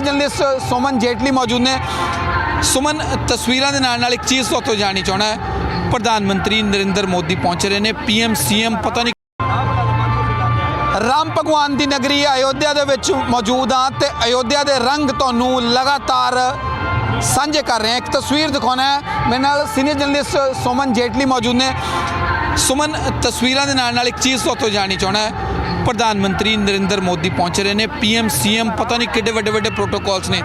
Journalist Suman Jaitley ਮੌਜੂਦ ਨੇ। ਸੁਮਨ, ਤਸਵੀਰਾਂ ਦੇ ਨਾਲ ਨਾਲ ਇੱਕ ਚੀਜ਼ ਤੋਂ ਤੋਂ ਜਾਣੀ ਚਾਹਣਾ ਹੈ। ਪ੍ਰਧਾਨ ਮੰਤਰੀ ਨਰਿੰਦਰ ਮੋਦੀ ਪਹੁੰਚ ਰਹੇ ਨੇ ਪੀਐਮ ਸੀਐਮ ਪਤਾ ਨਹੀਂ ਰਾਮ ਭਗਵਾਨ ਦੀ ਨਗਰੀ ਅਯੋਧਿਆ ਦੇ ਵਿੱਚ ਮੌਜੂਦ ਆ ਤੇ ਅਯੋਧਿਆ ਦੇ ਰੰਗ ਤੁਹਾਨੂੰ ਲਗਾਤਾਰ ਸਾਂਝੇ ਕਰ ਰਹੇ ਹਾਂ। ਇੱਕ ਤਸਵੀਰ ਦਿਖਾਉਣਾ ਹੈ। ਮੇਰੇ ਨਾਲ ਸੀਨੀਅਰ ਜਰਨਲਿਸਟ ਸੁਮਨ ਜੇਟਲੀ ਮੌਜੂਦ ਨੇ। ਸੁਮਨ ਤਸਵੀਰਾਂ ਦੇ ਨਾਲ ਨਾਲ ਇੱਕ ਚੀਜ਼ ਤੋਂ ਤੋਂ ਜਾਣੀ ਚਾਹਣਾ ਹੈ। ਪ੍ਰਧਾਨ ਮੰਤਰੀ ਨਰਿੰਦਰ ਮੋਦੀ ਪਹੁੰਚ ਰਹੇ ਨੇ ਪੀਐਮ ਸੀਐਮ ਪਤਾ ਨਹੀਂ ਕਿੱਡੇ ਵੱਡੇ ਵੱਡੇ ਪ੍ਰੋਟੋਕਾਲਸ ਨੇ।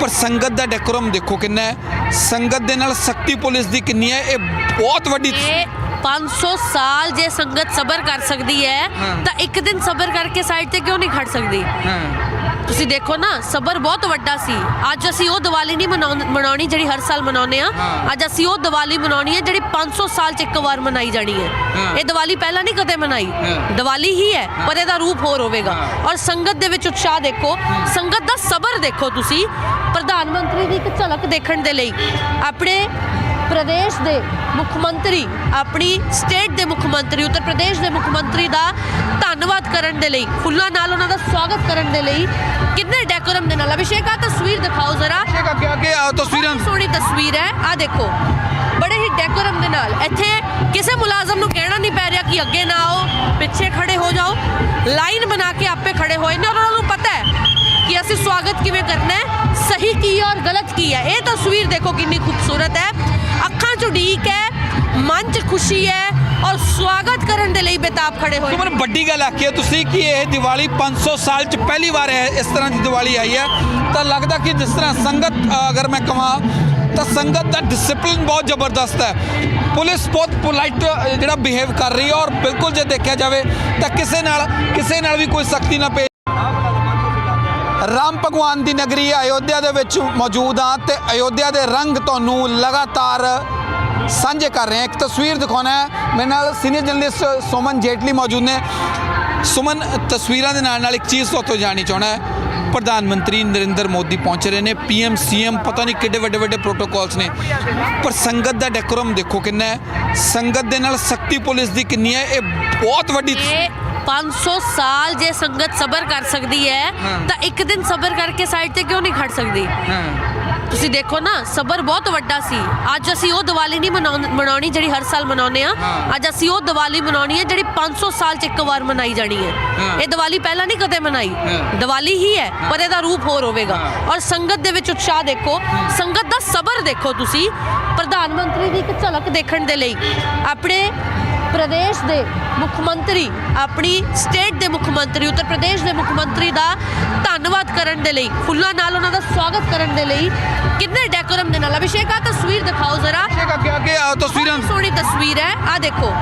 ਪਰ ਸੰਗਤ ਦਾ ਡੈਕੋਰਮ ਦੇਖੋ ਕਿੰਨਾ ਹੈ। ਸੰਗਤ ਦੇ ਨਾਲ ਸਖਤੀ ਪੁਲਿਸ ਦੀ ਕਿੰਨੀ ਹੈ ਇਹ ਬਹੁਤ ਵੱਡੀ ਇਹ 500 ਸਾਲ ਜੇ ਸੰਗਤ ਸਬਰ ਕਰ ਸਕਦੀ ਹੈ ਹਾਂ। ਤਾਂ ਇੱਕ ਦਿਨ ਸਬਰ ਕਰਕੇ ਸਾਈਡ ਤੇ ਕਿਉਂ ਨਹੀਂ ਖੜ ਸਕਦੀ? ਹਾਂ। ਤੁਸੀਂ ਦੇਖੋ ਨਾ ਸਬਰ ਬਹੁਤ ਵੱਡਾ ਸੀ। ਅੱਜ ਅਸੀਂ ਉਹ ਦੀਵਾਲੀ ਨਹੀਂ ਮਨਾਉਣ- ਮਨਾਉਣੀ ਜਿਹੜੀ ਹਰ ਸਾਲ ਮਨਾਉਂਦੇ ਆ। ਅੱਜ ਅਸੀਂ ਉਹ ਦੀਵਾਲੀ ਮਨਾਉਣੀ ਹੈ ਜਿਹੜੀ 500 ਸਾਲ ਚ ਇੱਕ ਵਾਰ ਮਨਾਈ ਜਾਣੀ ਹੈ। ਇਹ ਦੀਵਾਲੀ ਪਹਿਲਾਂ ਨਹੀਂ ਕਦੇ ਮਨਾਈ। ਦੀਵਾਲੀ ਹੀ ਹੈ ਪਰ ਇਹਦਾ ਰੂਪ ਹੋਰ ਹੋਵੇਗਾ। ਔਰ ਸੰਗਤ ਦੇ ਵਿੱਚ ਉਤਸ਼ਾਹ ਦੇਖੋ। ਸੰਗਤ ਦਾ ਸਬਰ ਦੇਖੋ ਤੁਸੀਂ। ਪ੍ਰਧਾਨ ਮੰਤਰੀ ਦੀ ਇੱਕ ਝਲਕ ਦੇਖਣ ਦੇ ਲਈ। ਆਪਣੇ ਪ੍ਰਦੇਸ਼ ਦੇ ਮੁੱਖ ਮੰਤਰੀ ਆਪਣੀ ਸਟੇਟ ਦੇ ਮੁੱਖ ਮੰਤਰੀ ਉੱਤਰ ਪ੍ਰਦੇਸ਼ ਦੇ ਮੁੱਖ ਮੰਤਰੀ ਦਾ ਧੰਨਵਾਦ ਕਰਨ ਦੇ ਲਈ ਫੁੱਲਾਂ ਨਾਲ ਉਹਨਾਂ ਦਾ ਸਵਾਗਤ ਕਰਨ ਦੇ ਲਈ ਕਿੰਨੇ ਡੈਕੋਰਮ ਦੇ ਨਾਲ। ਅਭਿਸ਼ੇਕ ਆ ਤਸਵੀਰ ਦਿਖਾਓ ਜ਼ਰਾ। ਠੀਕ ਅੱਗੇ ਅੱਗੇ ਆਓ ਤਸਵੀਰਾਂ। ਸੋਹਣੀ ਤਸਵੀਰ ਹੈ। ਆ ਦੇਖੋ ਬੜੇ ਹੀ ਡੈਕੋਰਮ ਦੇ ਨਾਲ। ਇੱਥੇ ਕਿਸੇ ਮੁਲਾਜ਼ਮ ਨੂੰ ਕਹਿਣਾ ਨਹੀਂ ਪੈ ਰਿਹਾ ਕਿ ਅੱਗੇ ਨਾ ਆਓ ਪਿੱਛੇ ਖੜੇ ਹੋ ਜਾਓ। ਲਾਈਨ ਬਣਾ ਕੇ ਆਪੇ ਖੜੇ ਹੋਏ ਨੇ ਉਹਨਾਂ ਨੂੰ ਪਤਾ ਹੈ ਕਿ ਅਸੀਂ ਸਵਾਗਤ ਕਿਵੇਂ ਕਰਨਾ ਹੈ ਸਹੀ ਕੀ ਹੈ ਔਰ ਗਲਤ ਕੀ ਹੈ ਇਹ ਤਸਵੀਰ ਦੇਖੋ ਕਿੰਨੀ ਖੂਬਸੂਰਤ ਹੈ ਅੱਖਾਂ 'ਚ ਉਡੀਕ ਹੈ ਮਨ 'ਚ ਖੁਸ਼ੀ ਹੈ ਔਰ ਸਵਾਗਤ ਕਰਨ ਦੇ ਲਈ ਬੇਤਾਬ ਖੜੇ ਹੋਏ ਤੁਮਨ ਵੱਡੀ ਗੱਲ ਆਖੀ ਹੈ ਤੁਸੀਂ ਕਿ ਇਹ ਦੀਵਾਲੀ 500 ਸਾਲ ਚ ਪਹਿਲੀ ਵਾਰ ਹੈ ਇਸ ਤਰ੍ਹਾਂ ਦੀ ਦੀਵਾਲੀ ਆਈ ਹੈ ਤਾਂ ਲੱਗਦਾ ਕਿ ਜਿਸ ਤਰ੍ਹਾਂ ਸੰਗਤ ਅਗਰ ਮੈਂ ਕਹਾਂ ਤਾਂ ਸੰਗਤ ਦਾ ਡਿਸਪਲਿਨ ਬਹੁਤ ਜ਼ਬਰਦਸਤ ਹੈ ਪੁਲਿਸ ਬਹੁਤ ਪੋਲਾਈਟ ਜਿਹੜਾ ਬਿਹੇਵ ਕਰ ਰਹੀ ਹੈ ਔਰ ਬਿਲਕੁਲ ਜੇ ਦੇਖਿਆ ਜਾਵੇ ਤਾਂ ਕਿਸੇ ਨਾਲ ਕਿਸੇ ਨਾਲ ਵੀ ਕੋਈ ਸਖਤੀ ਨਾ ਪੇ ਰਾਮ ਭਗਵਾਨ ਦੀ ਨਗਰੀ ਅਯੋਧਿਆ ਦੇ ਵਿੱਚ ਮੌਜੂਦ ਆ ਤੇ ਅਯੋਧਿਆ ਦੇ ਰੰਗ ਤੁਹਾਨੂੰ ਲਗਾਤਾਰ ਸਾਂਝੇ ਕਰ ਰਹੇ ਹਾਂ। ਇੱਕ ਤਸਵੀਰ ਦਿਖਾਉਣਾ ਹੈ। ਮੇਰੇ ਨਾਲ ਸੀਨੀਅਰ ਜਰਨਲਿਸਟ ਸੁਮਨ ਜੇਟਲੀ ਮੌਜੂਦ ਨੇ। ਸੁਮਨ, ਤਸਵੀਰਾਂ ਦੇ ਨਾਲ ਨਾਲ ਇੱਕ ਚੀਜ਼ ਤੋਂ ਤੋਂ ਜਾਣੀ ਚਾਹਣਾ ਹੈ। ਪ੍ਰਧਾਨ ਮੰਤਰੀ ਨਰਿੰਦਰ ਮੋਦੀ ਪਹੁੰਚ ਰਹੇ ਨੇ। ਪੀਐਮ, ਸੀਐਮ, ਪਤਾ ਨਹੀਂ ਕਿੱਡੇ ਵੱਡੇ ਵੱਡੇ ਪ੍ਰੋਟੋਕਾਲਸ ਨੇ। ਪਰ ਸੰਗਤ ਦਾ ਡੈਕੋਰਮ ਦੇਖੋ ਕਿੰਨਾ ਹੈ। ਸੰਗਤ ਦੇ ਨਾਲ ਸਖਤੀ ਪੁਲਿਸ ਦੀ ਕਿੰਨੀ ਹੈ। ਇਹ ਬਹੁਤ ਵੱਡੀ ਇਹ 500 ਸਾਲ ਜੇ ਸੰਗਤ ਸਬਰ ਕਰ ਸਕਦੀ ਹੈ ਹਾਂ। ਤਾਂ ਇੱਕ ਦਿਨ ਸਬਰ ਕਰਕੇ ਸਾਈਡ ਤੇ ਕਿਉਂ ਨਹੀਂ ਖੜ ਸਕਦੀ? ਹਾਂ। ਤੁਸੀਂ ਦੇਖੋ ਨਾ ਸਬਰ ਬਹੁਤ ਵੱਡਾ ਸੀ। ਅੱਜ ਅਸੀਂ ਉਹ ਦੀਵਾਲੀ ਨਹੀਂ ਮਨਾਉਣ- ਮਨਾਉਣੀ ਜਿਹੜੀ ਹਰ ਸਾਲ ਮਨਾਉਂਦੇ ਆ ਹਾਂ। ਅੱਜ ਅਸੀਂ ਉਹ ਦੀਵਾਲੀ ਮਨਾਉਣੀ ਹੈ ਜਿਹੜੀ 500 ਸਾਲ ਚ ਇੱਕ ਵਾਰ ਮਨਾਈ ਜਾਣੀ ਹੈ। ਹਾਂ। ਇਹ ਦੀਵਾਲੀ ਪਹਿਲਾਂ ਨਹੀਂ ਕਦੇ ਮਨਾਈ। ਹਾਂ। ਦੀਵਾਲੀ ਹੀ ਹੈ ਪਰ ਇਹਦਾ ਰੂਪ ਹੋਰ ਹੋਵੇਗਾ। ਹਾਂ। ਔਰ ਸੰਗਤ ਦੇ ਵਿੱਚ ਉਤਸ਼ਾਹ ਦੇਖੋ। ਸੰਗਤ ਦਾ ਸਬਰ ਦੇਖੋ ਤੁਸੀਂ। ਪ੍ਰਧਾਨ ਮੰਤਰੀ ਦੀ ਇੱਕ ਝਲਕ ਦੇਖਣ ਦੇ ਲਈ। ਆਪਣੇ ਪ੍ਰਦੇਸ਼ ਦੇ ਮੁੱਖ ਮੰਤਰੀ ਆਪਣੀ ਸਟੇਟ ਦੇ ਮੁੱਖ ਮੰਤਰੀ ਉੱਤਰ ਪ੍ਰਦੇਸ਼ ਦੇ ਮੁੱਖ ਮੰਤਰੀ ਦਾ ਧੰਨਵਾਦ ਕਰਨ ਦੇ ਲਈ ਫੁੱਲਾਂ ਨਾਲ ਉਹਨਾਂ ਦਾ ਸਵਾਗਤ ਕਰਨ ਦੇ ਲਈ ਕਿੰਨੇ ਡੈਕੋਰਮ ਦੇ ਨਾਲ। ਅਭਿਸ਼ੇਕ ਆ ਤਸਵੀਰ ਦਿਖਾਓ ਜ਼ਰਾ। ਅੱਗੇ ਅੱਗੇ ਤਸਵੀਰਾਂ। ਸੋਹਣੀ ਤਸਵੀਰ ਹੈ। ਆ ਦੇਖੋ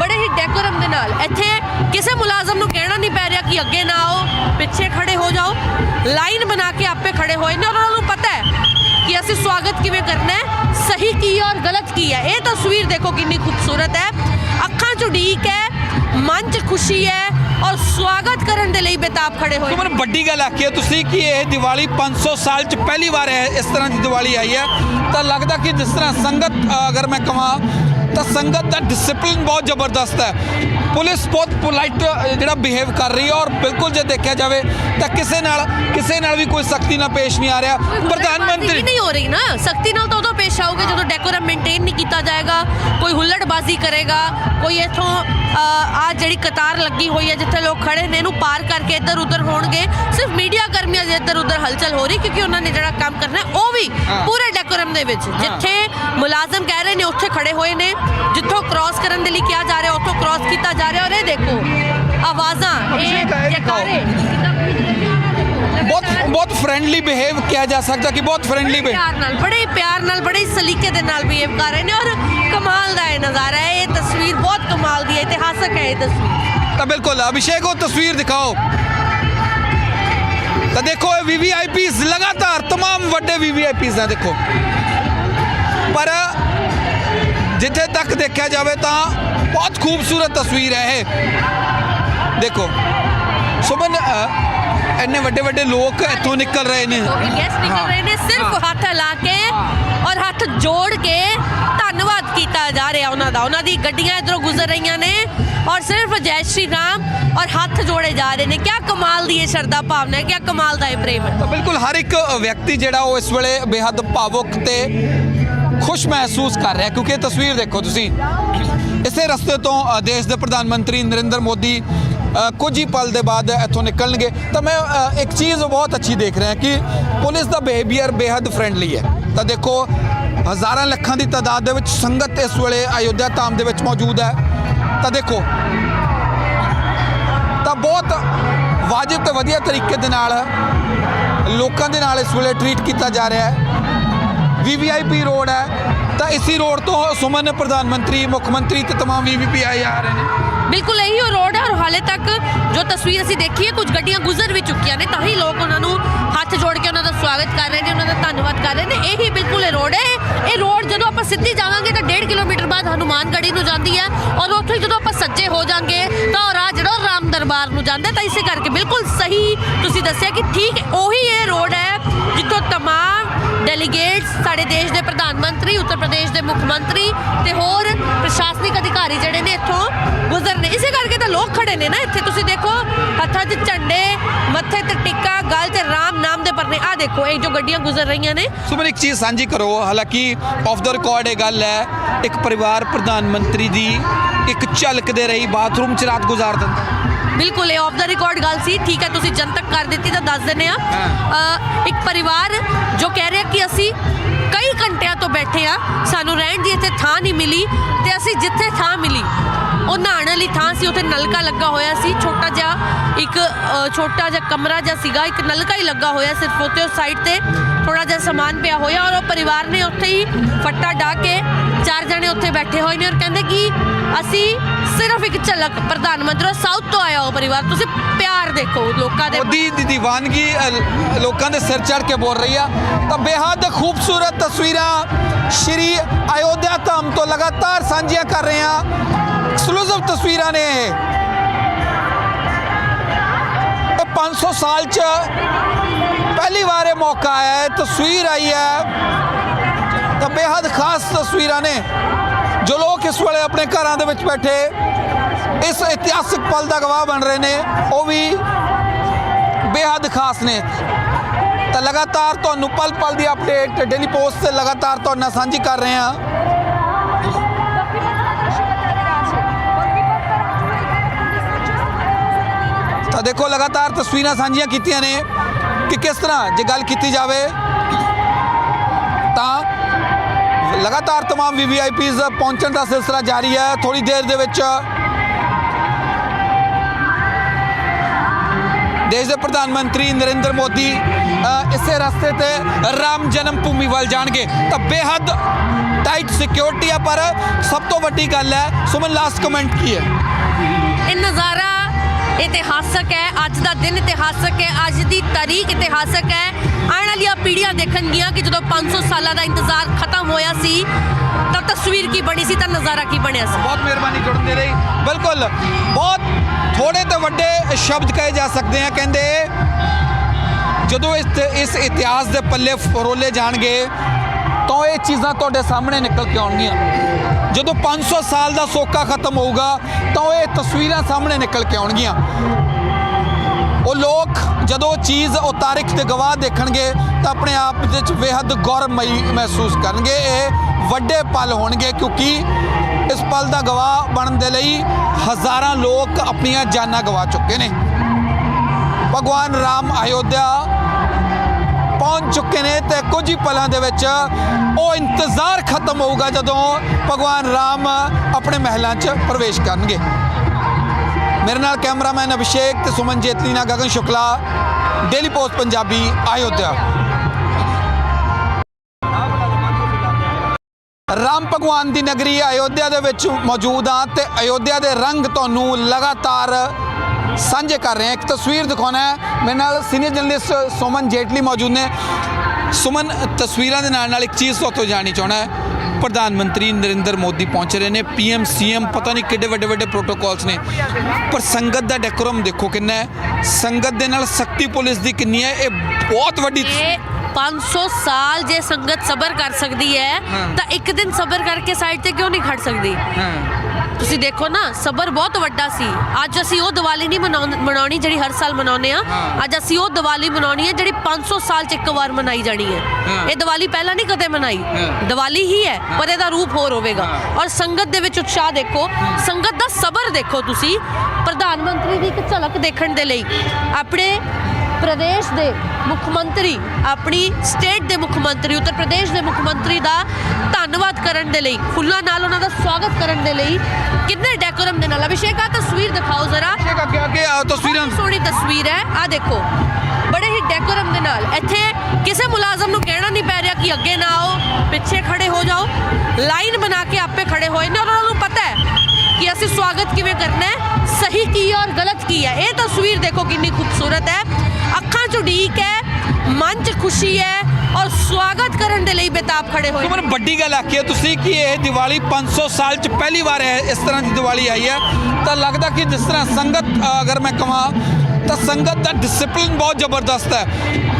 ਬੜੇ ਹੀ ਡੈਕੋਰਮ ਦੇ ਨਾਲ। ਇੱਥੇ ਕਿਸੇ ਮੁਲਾਜ਼ਮ ਨੂੰ ਕਹਿਣਾ ਨਹੀਂ ਪੈ ਰਿਹਾ ਕਿ ਅੱਗੇ ਨਾ ਆਓ ਪਿੱਛੇ ਖੜੇ ਹੋ ਜਾਓ। ਲਾਈਨ ਬਣਾ ਕੇ ਆਪੇ ਖੜੇ ਹੋਏ ਨੇ। ਉਹਨਾਂ ਨੂੰ ਪਤਾ ਹੈ ਕਿ ਅਸੀਂ ਸਵਾਗਤ ਕਿਵੇਂ ਕਰਨਾ ਹੈ ਸਹੀ ਕੀ ਹੈ ਔਰ ਗਲਤ ਕੀ ਹੈ ਇਹ ਤਸਵੀਰ ਦੇਖੋ ਕਿੰਨੀ ਖੂਬਸੂਰਤ ਹੈ ਅੱਖਾਂ 'ਚ ਉਡੀਕ ਹੈ ਮਨ 'ਚ ਖੁਸ਼ੀ ਹੈ ਔਰ ਸਵਾਗਤ ਕਰਨ ਦੇ ਲਈ ਬੇਤਾਬ ਖੜੇ ਹੋਏ ਤੁਮਨ ਵੱਡੀ ਗੱਲ ਆਖੀ ਹੈ ਤੁਸੀਂ ਕਿ ਇਹ ਦੀਵਾਲੀ 500 ਸਾਲ ਚ ਪਹਿਲੀ ਵਾਰ ਹੈ ਇਸ ਤਰ੍ਹਾਂ ਦੀ ਦੀਵਾਲੀ ਆਈ ਹੈ ਤਾਂ ਲੱਗਦਾ ਕਿ ਜਿਸ ਤਰ੍ਹਾਂ ਸੰਗਤ ਅਗਰ ਮੈਂ ਕਹਾਂ ਤਾਂ ਸੰਗਤ ਦਾ ਡਿਸਪਲਿਨ ਬਹੁਤ ਜ਼ਬਰਦਸਤ ਹੈ ਪੁਲਿਸ ਬਹੁਤ ਪੋਲਾਈਟ ਜਿਹੜਾ ਬਿਹੇਵ ਕਰ ਰਹੀ ਹੈ ਔਰ ਬਿਲਕੁਲ ਜੇ ਦੇਖਿਆ ਜਾਵੇ ਤਾਂ ਕਿਸੇ ਨਾਲ ਕਿਸੇ ਨਾਲ ਵੀ ਕੋਈ ਸਖਤੀ ਨਾ ਪੇਸ਼ ਨਹੀਂ ਆ ਰਿਹਾ। ਪ੍ਰਧਾਨ ਮੰਤਰੀ ਨਹੀਂ ਹੋ ਰਹੀ ਨਾ। ਸਖਤੀ ਨਾਲ ਤਾਂ ਉਦੋਂ ਪੇਸ਼ ਆਓਗੇ ਜਦੋਂ ਡੈਕੋਰਮ ਮੇਨਟੇਨ ਨਹੀਂ ਕੀਤਾ ਜਾਏਗਾ ਕੋਈ ਹੁੱਲੜਬਾਜ਼ੀ ਕਰੇਗਾ ਕੋਈ ਇਥੋਂ ਆ ਜਿਹੜੀ ਕਤਾਰ ਲੱਗੀ ਹੋਈ ਹੈ ਜਿੱਥੇ ਲੋਕ ਖੜੇ ਨੇ ਇਹਨੂੰ ਪਾਰ ਕਰਕੇ ਇੱਧਰ ਉੱਧਰ ਹੋਣਗੇ ਸਿਰਫ ਦੇ ਇੱਧਰ ਉੱਧਰ ਹਲਚਲ ਹੋ ਰਹੀ ਕਿਉਂਕਿ ਉਹਨਾਂ ਨੇ ਜਿਹੜਾ ਕੰਮ ਕਰਨਾ ਉਹ ਵੀ। ਪੂਰੇ ਡੈਕੋਰਮ ਦੇ ਵਿੱਚ। ਜਿੱਥੇ ਮੁਲਾਜ਼ਮ ਕਹਿ ਰਹੇ ਨੇ ਉੱਥੇ ਖੜੇ ਹੋਏ ਨੇ। ਜਿੱਥੋਂ ਕ੍ਰਾਸ ਕਰਨ ਦੇ ਲਈ ਕਿਹਾ ਜਾ ਰਿਹਾ ਉੱਥੋਂ ਕ੍ਰਾਸ ਕੀਤਾ ਜਾ ਰਿਹਾ ਔਰ ਇਹ ਦੇਖੋ ਆਵਾਜ਼ਾਂ ਇਹ। ਜੈਕਾਰੇ। ਬਹੁਤ ਬਹੁਤ ਫ੍ਰੈਂਡਲੀ ਬਿਹੇਵ ਕਿਹਾ ਜਾ ਸਕਦਾ ਕਿ ਬਹੁਤ ਫ੍ਰੈਂਡਲੀ ਪਿਆਰ ਨਾਲ ਬੜੇ ਪਿਆਰ ਨਾਲ ਬੜੇ ਸਲੀਕੇ ਦੇ ਨਾਲ ਬਿਹੇਵ ਕਰ ਰਹੇ ਨੇ ਔਰ ਕਮਾਲ ਦਾ ਇਹ ਨਜ਼ਾਰਾ ਹੈ। ਇਹ ਤਸਵੀਰ ਬਹੁਤ ਕਮਾਲ ਦੀ ਹੈ ਇਤਿਹਾਸਕ ਹੈ ਇਹ ਤਸਵੀਰ। ਤਾਂ ਬਿਲਕੁਲ ਅਭਿਸ਼ੇਕ ਉਹ ਤਸਵੀਰ ਦਿਖਾਓ। ਤਾਂ ਦੇਖੋ ਇਹ ਵੀਵੀਆਈਪੀਸ ਲਗਾਤਾਰ तमाम ਵੱਡੇ ਵੀਵੀਆਈਪੀਸ ਆ ਦੇਖੋ ਪਰ ਜਿੱਥੇ ਤੱਕ ਦੇਖਿਆ ਜਾਵੇ ਤਾਂ ਬਹੁਤ ਖੂਬਸੂਰਤ ਤਸਵੀਰ ਹੈ ਇਹ ਦੇਖੋ ਸੁਮਨ ਅ, ਇੰਨੇ ਵੱਡੇ ਵੱਡੇ ਲੋਕ ਇੱਥੋਂ ਨਿਕਲ ਰਹੇ ਨੇ ਗੈਸਟ ਨਿਕਲ ਰਹੇ ਨੇ ਸਿਰਫ ਹੱਥ ਲਾ ਕੇ ਔਰ ਹੱਥ ਜੋੜ ਕੇ ਧੰਨਵਾਦ ਕੀਤਾ ਜਾ ਰਿਹਾ ਉਹਨਾਂ ਦਾ। ਉਹਨਾਂ ਦੀ ਗੱਡੀਆਂ ਇਧਰੋਂ ਗੁਜ਼ਰ ਰਹੀਆਂ ਨੇ ਔਰ ਸਿਰਫ ਜੈ ਸ਼੍ਰੀ ਰਾਮ ਔਰ ਹੱਥ ਜੋੜੇ ਜਾ ਰਹੇ ਨੇ। ਕਿਆ ਕਮਾਲ ਦੀ ਇਹ ਸ਼ਰਧਾ ਭਾਵਨਾ ਹੈ ਕਿਆ ਕਮਾਲ ਦਾ ਇਹ ਪ੍ਰੇਮ ਹੈ। ਬਿਲਕੁਲ ਹਰ ਇੱਕ ਵਿਅਕਤੀ ਜਿਹੜਾ ਉਹ ਇਸ ਵੇਲੇ ਬੇਹੱਦ ਭਾਵੁਕ ਤੇ ਖੁਸ਼ ਮਹਿਸੂਸ ਕਰ ਰਿਹਾ ਕਿਉਂਕਿ ਇਹ ਤਸਵੀਰ ਦੇਖੋ ਤੁਸੀਂ। ਇਸੇ ਰਸਤੇ ਤੋਂ ਦੇਸ਼ ਦੇ ਪ੍ਰਧਾਨ ਮੰਤਰੀ ਨਰਿੰਦਰ ਮੋਦੀ ਅ, ਕੁਝ ਹੀ ਪਲ ਦੇ ਬਾਅਦ ਇੱਥੋਂ ਨਿਕਲਣਗੇ। ਤਾਂ ਮੈਂ ਇੱਕ ਚੀਜ਼ ਬਹੁਤ ਅੱਛੀ ਦੇਖ ਰਿਹਾ ਕਿ ਪੁਲਿਸ ਦਾ ਬਿਹੇਵੀਅਰ ਬੇਹੱਦ ਫ੍ਰੈਂਡਲੀ ਹੈ। ਤਾਂ ਦੇਖੋ ਹਜ਼ਾਰਾਂ ਲੱਖਾਂ ਦੀ ਤਾਦਾਦ ਦੇ ਵਿੱਚ ਸੰਗਤ ਇਸ ਵੇਲੇ ਅਯੋਧਿਆ ਧਾਮ ਦੇ ਵਿੱਚ ਮੌਜੂਦ ਹੈ ਤਾਂ ਦੇਖੋ ਤਾਂ ਬਹੁਤ ਵਾਜਿਬ ਤੇ ਵਧੀਆ ਤਰੀਕੇ ਦੇ ਨਾਲ ਲੋਕਾਂ ਦੇ ਨਾਲ ਇਸ ਵੇਲੇ ਟਰੀਟ ਕੀਤਾ ਜਾ ਰਿਹਾ ਹੈ ਵੀਵੀਆਈਪੀ ਰੋਡ ਹੈ ਤਾਂ ਇਸੇ ਰੋਡ ਤੋਂ ਸੁਮਨ ਪ੍ਰਧਾਨ ਮੰਤਰੀ ਮੁੱਖ ਮੰਤਰੀ ਤੇ तमाम ਵੀਵੀਪੀ ਆਏ ਆ ਰਹੇ ਨੇ ਬਿਲਕੁਲ ਇਹੀ ਉਹ ਰੋਡ ਹੈ ਔਰ ਹਾਲੇ ਤੱਕ ਜੋ ਤਸਵੀਰ ਅਸੀਂ ਦੇਖੀ ਹੈ, ਕੁਝ ਗੱਡੀਆਂ ਗੁਜ਼ਰ ਵੀ ਚੁੱਕੀਆਂ ਨੇ, ਤਾਂ ਹੀ ਲੋਕ ਉਹਨਾਂ ਨੂੰ ਹੱਥ ਜੋੜ ਕੇ ਉਹਨਾਂ ਦਾ ਸਵਾਗਤ ਕਰ ਰਹੇ ਨੇ, ਉਹਨਾਂ ਦਾ ਧੰਨਵਾਦ ਕਰ ਰਹੇ ਨੇ। ਇਹੀ ਬਿਲਕੁਲ ਇਹ ਰੋਡ ਹੈ। ਇਹ ਰੋਡ ਜਦੋਂ ਆਪਾਂ ਸਿੱਧੀ ਜਾਵਾਂਗੇ ਤਾਂ 1.5 ਕਿਲੋਮੀਟਰ ਬਾਅਦ ਹਨੂਮਾਨ ਗੜੀ ਨੂੰ ਜਾਂਦੀ ਹੈ ਔਰ ਉੱਥੇ ਜਦੋਂ ਆਪਾਂ ਸੱਜੇ ਹੋ ਜਾਾਂਗੇ ਤਾਂ ਉਹ ਰਾਹ ਜਿਹੜਾ ਰਾਮ ਦਰਬਾਰ ਨੂੰ ਜਾਂਦਾ ਤਾਂ ਇਸੇ ਕਰਕੇ ਬਿਲਕੁਲ ਸਹੀ ਤੁਸੀਂ ਦੱਸਿਆ ਕਿ ਠੀਕ ਉਹੀ ਇਹ ਰੋਡ ਹੈ, ਜਿੱਥੋਂ ਤਮਾਮ ਡੈਲੀਗੇਟਸ ਸਾਡੇ ਦੇਸ਼ ਦੇ ਪ੍ਰਧਾਨ ਮੰਤਰੀ, ਉੱਤਰ ਪ੍ਰਦੇਸ਼ ਦੇ ਮੁੱਖ ਮੰਤਰੀ ਤੇ ਹੋਰ ਪ੍ਰਸ਼ਾਸਨਿਕ ਅਧਿਕਾਰੀ ਜਿਹੜੇ ਨੇ ਇੱਥੋਂ ਗੁਜ਼ਰਨੇ ਇਸੇ ਕਰਕੇ ਤਾਂ ਲੋਕ ਖੜੇ ਨੇ ਨਾ ਇੱਥੇ। ਤੁਸੀਂ ਦੇਖੋ, ਹੱਥਾਂ 'ਚ ਝੰਡੇ, ਮੱਥੇ ਤੇ ਟਿੱਕਾ, ਗਲ ਤੇ ਰਾਮ ਨਾਮ ਦੇ ਪਰਨੇ। ਆ ਦੇਖੋ, ਇਹ ਜੋ ਗੱਡੀਆਂ ਗੁਜ਼ਰ ਰਹੀਆਂ ਨੇ। ਸੁਮਨ, ਇੱਕ ਚੀਜ਼ ਸਾਂਝੀ ਕਰੋ। ਹਾਲਾਂਕਿ ਆਫ ਦਾ ਰਿਕਾਰਡ ਇਹ ਗੱਲ ਹੈ, ਇੱਕ ਪਰਿਵਾਰ ਪ੍ਰਧਾਨ ਮੰਤਰੀ ਦੀ ਇੱਕ ਝਲਕ ਦੇ ਰਹੀ, ਬਾਥਰੂਮ 'ਚ ਰਾਤ ਗੁਜ਼ਾਰ ਦਿੰਦਾ ਬਿਲਕੁਲ ਇਹ ਆਫ ਦਾ ਰਿਕਾਰਡ ਗੱਲ ਸੀ ਠੀਕ ਹੈ ਤੁਸੀਂ ਜਨਤਕ ਕਰ ਦਿੱਤੀ ਤਾਂ ਦੱਸ ਦਿੰਦੇ ਆ ਇੱਕ ਪਰਿਵਾਰ ਜੋ ਕਹਿ ਰਿਹਾ ਕਿ ਅਸੀਂ ਕਈ ਘੰਟਿਆਂ ਤੋਂ ਬੈਠੇ ਆ ਸਾਨੂੰ ਰਹਿਣ ਦੀ ਇੱਥੇ ਥਾਂ ਨਹੀਂ ਮਿਲੀ ਤੇ ਅਸੀਂ ਜਿੱਥੇ ਥਾਂ ਮਿਲੀ ਉਹ ਨਹਾਉਣ ਵਾਲੀ ਥਾਂ ਸੀ ਉੱਥੇ ਨਲਕਾ ਲੱਗਾ ਹੋਇਆ ਸੀ ਛੋਟਾ ਜਿਹਾ ਇੱਕ ਛੋਟਾ ਜਿਹਾ ਕਮਰਾ ਜਿਹਾ ਸੀਗਾ ਇੱਕ ਨਲਕਾ ਹੀ ਲੱਗਾ ਹੋਇਆ ਸਿਰਫ ਉੱਤੇ ਉਸ ਸਾਈਡ ਤੇ ਥੋੜਾ ਜਿਹਾ ਸਮਾਨ ਪਿਆ ਹੋਇਆ ਔਰ ਉਹ ਪਰਿਵਾਰ ਨੇ ਉੱਥੇ ਹੀ ਫੱਟਾ ਢਾ ਕੇ ਚਾਰ ਜਣੇ ਉੱਥੇ ਬੈਠੇ ਹੋਏ ਨੇ ਔਰ ਕਹਿੰਦੇ ਕਿ ਅਸੀਂ ਸਿਰਫ ਇੱਕ ਝਲਕ ਪ੍ਰਧਾਨ ਮੰਤਰੀ ਸਾਊਥ ਤੋਂ ਆਇਆ ਉਹ ਪਰਿਵਾਰ। ਤੁਸੀਂ ਪਿਆਰ ਦੇਖੋ ਲੋਕਾਂ ਦੇ ਮੋਦੀ ਦੀ ਦੀਵਾਨਗੀ ਲੋਕਾਂ ਦੇ ਸਿਰ ਚੜ ਕੇ ਬੋਲ ਰਹੀ ਆ। ਤਾਂ ਬੇਹੱਦ ਖੂਬਸੂਰਤ ਤਸਵੀਰਾਂ ਸ਼੍ਰੀ ਅਯੋਧਿਆ ਧਾਮ ਤੋਂ ਲਗਾਤਾਰ ਸਾਂਝੀਆਂ ਕਰ ਰਹੇ ਆ ਐਕਸਕਲੂਸਿਵ ਤਸਵੀਰਾਂ ਨੇ ਇਹ। ਇਹ 500 ਸਾਲ ਚ ਪਹਿਲੀ ਵਾਰ ਇਹ ਮੌਕਾ ਆਇਆ ਹੈ। ਤਸਵੀਰ ਆਈ ਹੈ। ਤਾਂ ਬੇਹੱਦ ਖਾਸ ਤਸਵੀਰਾਂ ਨੇ ਜੋ ਲੋਕ ਇਸ ਵੇਲੇ ਆਪਣੇ ਘਰਾਂ ਦੇ ਵਿੱਚ ਬੈਠੇ ਇਸ ਇਤਿਹਾਸਿਕ ਪਲ ਦਾ ਗਵਾਹ ਬਣ ਰਹੇ ਨੇ, ਉਹ ਵੀ ਬੇਹੱਦ ਖਾਸ ਨੇ। ਤਾਂ ਲਗਾਤਾਰ ਤੁਹਾਨੂੰ ਪਲ ਪਲ ਦੀ ਅਪਡੇਟ ਡੇਲੀ ਪੋਸਟ ਤੇ ਲਗਾਤਾਰ ਤੁਹਾਡੇ ਨਾਲ ਸਾਂਝੀ ਕਰ ਰਹੇ ਹਾਂ। ਤਾਂ ਦੇਖੋ ਲਗਾਤਾਰ ਤਸਵੀਰਾਂ ਸਾਂਝੀਆਂ ਕੀਤੀਆਂ ਨੇ ਕਿ ਕਿਸ ਤਰ੍ਹਾਂ ਜੇ ਗੱਲ ਕੀਤੀ ਜਾਵੇ ਲਗਾਤਾਰ तमाम ਵੀਵੀਆਈਪੀਜ਼ ਪਹੁੰਚਣ ਦਾ ਸਿਲਸਿਲਾ ਜਾਰੀ ਹੈ ਥੋੜੀ ਦੇਰ ਦੇ ਵਿੱਚ ਦੇਸ਼ ਦੇ ਪ੍ਰਧਾਨ ਮੰਤਰੀ ਨਰਿੰਦਰ ਮੋਦੀ ਅ, ਇਸੇ ਰਸਤੇ ਤੇ ਰਾਮ ਜਨਮ ਭੂਮੀ ਵੱਲ ਜਾਣਗੇ ਤਾਂ ਬੇਹੱਦ ਟਾਈਟ ਸਿਕਿਉਰਿਟੀ ਆ ਪਰ ਸਭ ਤੋਂ ਵੱਡੀ ਗੱਲ ਹੈ ਸੁਮਨ ਲਾਸਟ ਕਮੈਂਟ ਕੀ ਹੈ ਇਹ ਨਜ਼ਾਰਾ ਇਤਿਹਾਸਕ ਹੈ, ਅੱਜ ਦਾ ਦਿਨ ਇਤਿਹਾਸਕ ਹੈ, ਅੱਜ ਦੀ ਤਾਰੀਖ ਇਤਿਹਾਸਕ ਹੈ। ਆਉਣ ਵਾਲੀਆਂ ਪੀੜ੍ਹੀਆਂ ਦੇਖਣਗੀਆਂ ਕਿ ਜਦੋਂ 500 ਸਾਲਾਂ ਦਾ ਇੰਤਜ਼ਾਰ ਖਤਮ ਹੋਇਆ ਸੀ, ਤਾਂ ਤਸਵੀਰ ਕੀ ਬਣੀ ਸੀ, ਤਾਂ ਨਜ਼ਾਰਾ ਕੀ ਬਣਿਆ ਸੀ? ਬਹੁਤ ਮਿਹਰਬਾਨੀ ਜੁੜਨ ਦੇ ਲਈ। ਬਿਲਕੁਲ, ਬਹੁਤ ਥੋੜੇ ਤੋਂ ਵੱਡੇ ਸ਼ਬਦ ਕਹੇ ਜਾ ਸਕਦੇ ਆ, ਕਹਿੰਦੇ ਜਦੋਂ ਇਸ ਇਸ ਇਤਿਹਾਸ ਦੇ ਪੱਲੇ ਫਰੋਲੇ ਜਾਣਗੇ ਤਾਂ ਇਹ ਚੀਜ਼ਾਂ ਤੁਹਾਡੇ ਸਾਹਮਣੇ ਨਿਕਲ ਕੇ ਆਉਣਗੀਆਂ? ਜਦੋਂ 500 ਸਾਲ ਦਾ ਸੋਕਾ ਖਤਮ ਹੋਊਗਾ, ਤਾਂ ਇਹ ਤਸਵੀਰਾਂ ਸਾਹਮਣੇ ਨਿਕਲ ਕੇ ਆਉਣਗੀਆਂ। ਉਹ ਲੋਕ ਜਦੋਂ ਉਹ ਚੀਜ਼ ਉਹ ਤਾਰੀਖ ਤੇ ਗਵਾਹ ਦੇਖਣਗੇ, ਤਾਂ ਆਪਣੇ ਆਪ ਵਿੱਚ ਬੇਹੱਦ ਗੌਰਵਮਈ ਮਹਿਸੂਸ ਕਰਨਗੇ। ਇਹ ਵੱਡੇ ਪਲ ਹੋਣਗੇ ਕਿਉਂਕਿ ਇਸ ਪਲ ਦਾ ਗਵਾਹ ਬਣਨ ਦੇ ਲਈ ਹਜ਼ਾਰਾਂ ਲੋਕ ਆਪਣੀਆਂ ਜਾਨਾਂ ਗਵਾ ਚੁੱਕੇ ਨੇ। ਭਗਵਾਨ ਰਾਮ ਅਯੋਧਿਆ ਪਹੁੰਚ ਚੁੱਕੇ ਨੇ ਤੇ ਕੁਝ ਹੀ ਪਲਾਂ ਦੇ ਵਿੱਚ ਉਹ ਇੰਤਜ਼ਾਰ ਖਤਮ ਹੋਊਗਾ ਜਦੋਂ ਭਗਵਾਨ ਰਾਮ ਆਪਣੇ ਮਹਿਲਾਂ 'ਚ ਪ੍ਰਵੇਸ਼ ਕਰਨਗੇ। ਮੇਰੇ ਨਾਲ ਕੈਮਰਾਮੈਨ ਅਭਿਸ਼ੇਕ ਤੇ ਸੁਮਨ ਜੇਤਲੀ ਨਾਲ ਗਗਨ ਸ਼ੁਕਲਾ ਡੇਲੀ ਪੋਸਟ ਪੰਜਾਬੀ, ਅਯੋਧਿਆ। ਰਾਮ ਭਗਵਾਨ ਦੀ ਨਗਰੀ ਅਯੋਧਿਆ ਦੇ ਵਿੱਚ ਮੌਜੂਦ ਆ ਤੇ ਅਯੋਧਿਆ ਦੇ ਰੰਗ ਤੁਹਾਨੂੰ ਲਗਾਤਾਰ ਸਾਂਝੇ ਕਰ ਰਹੇ ਹਾਂ। ਇੱਕ ਤਸਵੀਰ ਦਿਖਾਉਣਾ ਹੈ। ਮੇਰੇ ਨਾਲ ਸੀਨੀਅਰ ਜਰਨਲਿਸਟ ਸੁਮਨ ਜੇਟਲੀ ਮੌਜੂਦ ਨੇ। ਸੁਮਨ ਤਸਵੀਰਾਂ ਦੇ ਨਾਲ ਨਾਲ ਇੱਕ ਚੀਜ਼ ਤੁਹਾਤੋਂ ਜਾਣੀ ਚਾਹਣਾ ਹੈ। ਪ੍ਰਧਾਨ ਮੰਤਰੀ ਨਰਿੰਦਰ ਮੋਦੀ ਪਹੁੰਚ ਰਹੇ ਨੇ। ਪੀਐਮ ਸੀਐਮ ਪਤਾ ਨਹੀਂ ਕਿੱਡੇ ਵੱਡੇ ਵੱਡੇ ਪ੍ਰੋਟੋਕਾਲਸ ਨੇ। ਪਰ ਸੰਗਤ ਦਾ ਡੈਕੋਰਮ ਦੇਖੋ ਕਿੰਨਾ ਹੈ। ਸੰਗਤ ਦੇ ਨਾਲ ਸਖਤੀ ਪੁਲਿਸ ਦੀ ਕਿੰਨੀ ਹੈ। ਇਹ ਬਹੁਤ ਵੱਡੀ ਇਹ 500 ਸਾਲ ਜੇ ਸੰਗਤ ਸਬਰ ਕਰ ਸਕਦੀ ਹੈ ਹਾਂ। ਤਾਂ ਇੱਕ ਦਿਨ ਸਬਰ ਕਰਕੇ ਸਾਈਡ ਤੇ ਕਿਉਂ ਨਹੀਂ ਖੜ ਸਕਦੀ? ਹਾਂ। ਤੁਸੀਂ ਦੇਖੋ ਨਾ ਸਬਰ ਬਹੁਤ ਵੱਡਾ ਸੀ। ਅੱਜ ਅਸੀਂ ਉਹ ਦੀਵਾਲੀ ਨਹੀਂ ਮਨਾਉਣ- ਮਨਾਉਣੀ ਜਿਹੜੀ ਹਰ ਸਾਲ ਮਨਾਉਂਦੇ ਆ। ਅੱਜ ਅਸੀਂ ਉਹ ਦੀਵਾਲੀ ਮਨਾਉਣੀ ਹੈ ਜਿਹੜੀ 500 ਸਾਲ ਚ ਇੱਕ ਵਾਰ ਮਨਾਈ ਜਾਣੀ ਹੈ। ਹਾਂ। ਇਹ ਦੀਵਾਲੀ ਪਹਿਲਾਂ ਨਹੀਂ ਕਦੇ ਮਨਾਈ। ਹਾਂ। ਦੀਵਾਲੀ ਹੀ ਹੈ ਪਰ ਇਹਦਾ ਰੂਪ ਹੋਰ ਹੋਵੇਗਾ। ਹਾਂ। ਔਰ ਸੰਗਤ ਦੇ ਵਿੱਚ ਉਤਸ਼ਾਹ ਦੇਖੋ। ਸੰਗਤ ਦਾ ਸਬਰ ਦੇਖੋ ਤੁਸੀਂ। ਪ੍ਰਧਾਨ ਮੰਤਰੀ ਦੀ ਇੱਕ ਝਲਕ ਦੇਖਣ ਦੇ ਲਈ। ਆਪਣੇ ਪ੍ਰਦੇਸ਼ ਦੇ ਮੁੱਖ ਮੰਤਰੀ ਆਪਣੀ ਸਟੇਟ ਦੇ ਮੁੱਖ ਮੰਤਰੀ ਉੱਤਰ ਪ੍ਰਦੇਸ਼ ਦੇ ਮੁੱਖ ਮੰਤਰੀ ਦਾ ਧੰਨਵਾਦ ਕਰਨ ਦੇ ਲਈ ਫੁੱਲਾਂ ਨਾਲ ਉਹਨਾਂ ਦਾ ਸਵਾਗਤ ਕਰਨ ਦੇ ਲਈ ਕਿੰਨੇ ਡੈਕੋਰਮ ਦੇ ਨਾਲ। ਅਭਿਸ਼ੇਕ ਆ ਤਸਵੀਰ ਦਿਖਾਓ ਜ਼ਰਾ। ਅੱਗੇ ਅੱਗੇ ਅੱਗੇ ਆਓ ਤਸਵੀਰਾਂ। ਸੋਹਣੀ ਤਸਵੀਰ ਹੈ। ਆ ਦੇਖੋ ਬੜੇ ਹੀ ਡੈਕੋਰਮ ਦੇ ਨਾਲ। ਇੱਥੇ ਕਿਸੇ ਮੁਲਾਜ਼ਮ ਨੂੰ ਕਹਿਣਾ ਨਹੀਂ ਪੈ ਰਿਹਾ ਕਿ ਅੱਗੇ ਨਾ ਆਓ ਪਿੱਛੇ ਖੜੇ ਹੋ ਜਾਓ। ਲਾਈਨ ਬਣਾ ਕੇ ਆਪੇ ਖੜੇ ਹੋਏ ਨੇ। ਉਹਨਾਂ ਨੂੰ ਪਤਾ ਹੈ ਕਿ ਅਸੀਂ ਸਵਾਗਤ ਕਿਵੇਂ ਕਰਨਾ ਹੈ ਸਹੀ ਕੀ ਹੈ ਔਰ ਗਲਤ ਕੀ ਹੈ ਇਹ ਤਸਵੀਰ ਦੇਖੋ ਕਿੰਨੀ ਖੂਬਸੂਰਤ ਹੈ ਅੱਖਾਂ 'ਚ ਉਡੀਕ ਹੈ ਮਨ 'ਚ ਖੁਸ਼ੀ ਹੈ ਔਰ ਸਵਾਗਤ ਕਰਨ ਦੇ ਲਈ ਬੇਤਾਬ ਖੜੇ ਹੋਏ ਸੁਮਨ ਵੱਡੀ ਗੱਲ ਆਖੀ ਹੈ ਤੁਸੀਂ ਕਿ ਇਹ ਦੀਵਾਲੀ 500 ਸਾਲ ਚ ਪਹਿਲੀ ਵਾਰ ਹੈ ਇਸ ਤਰ੍ਹਾਂ ਦੀ ਦੀਵਾਲੀ ਆਈ ਹੈ ਤਾਂ ਲੱਗਦਾ ਕਿ ਜਿਸ ਤਰ੍ਹਾਂ ਸੰਗਤ ਅਗਰ ਮੈਂ ਕਹਾਂ ਤਾਂ ਸੰਗਤ ਦਾ ਡਿਸਪਲਿਨ ਬਹੁਤ ਜ਼ਬਰਦਸਤ ਹੈ।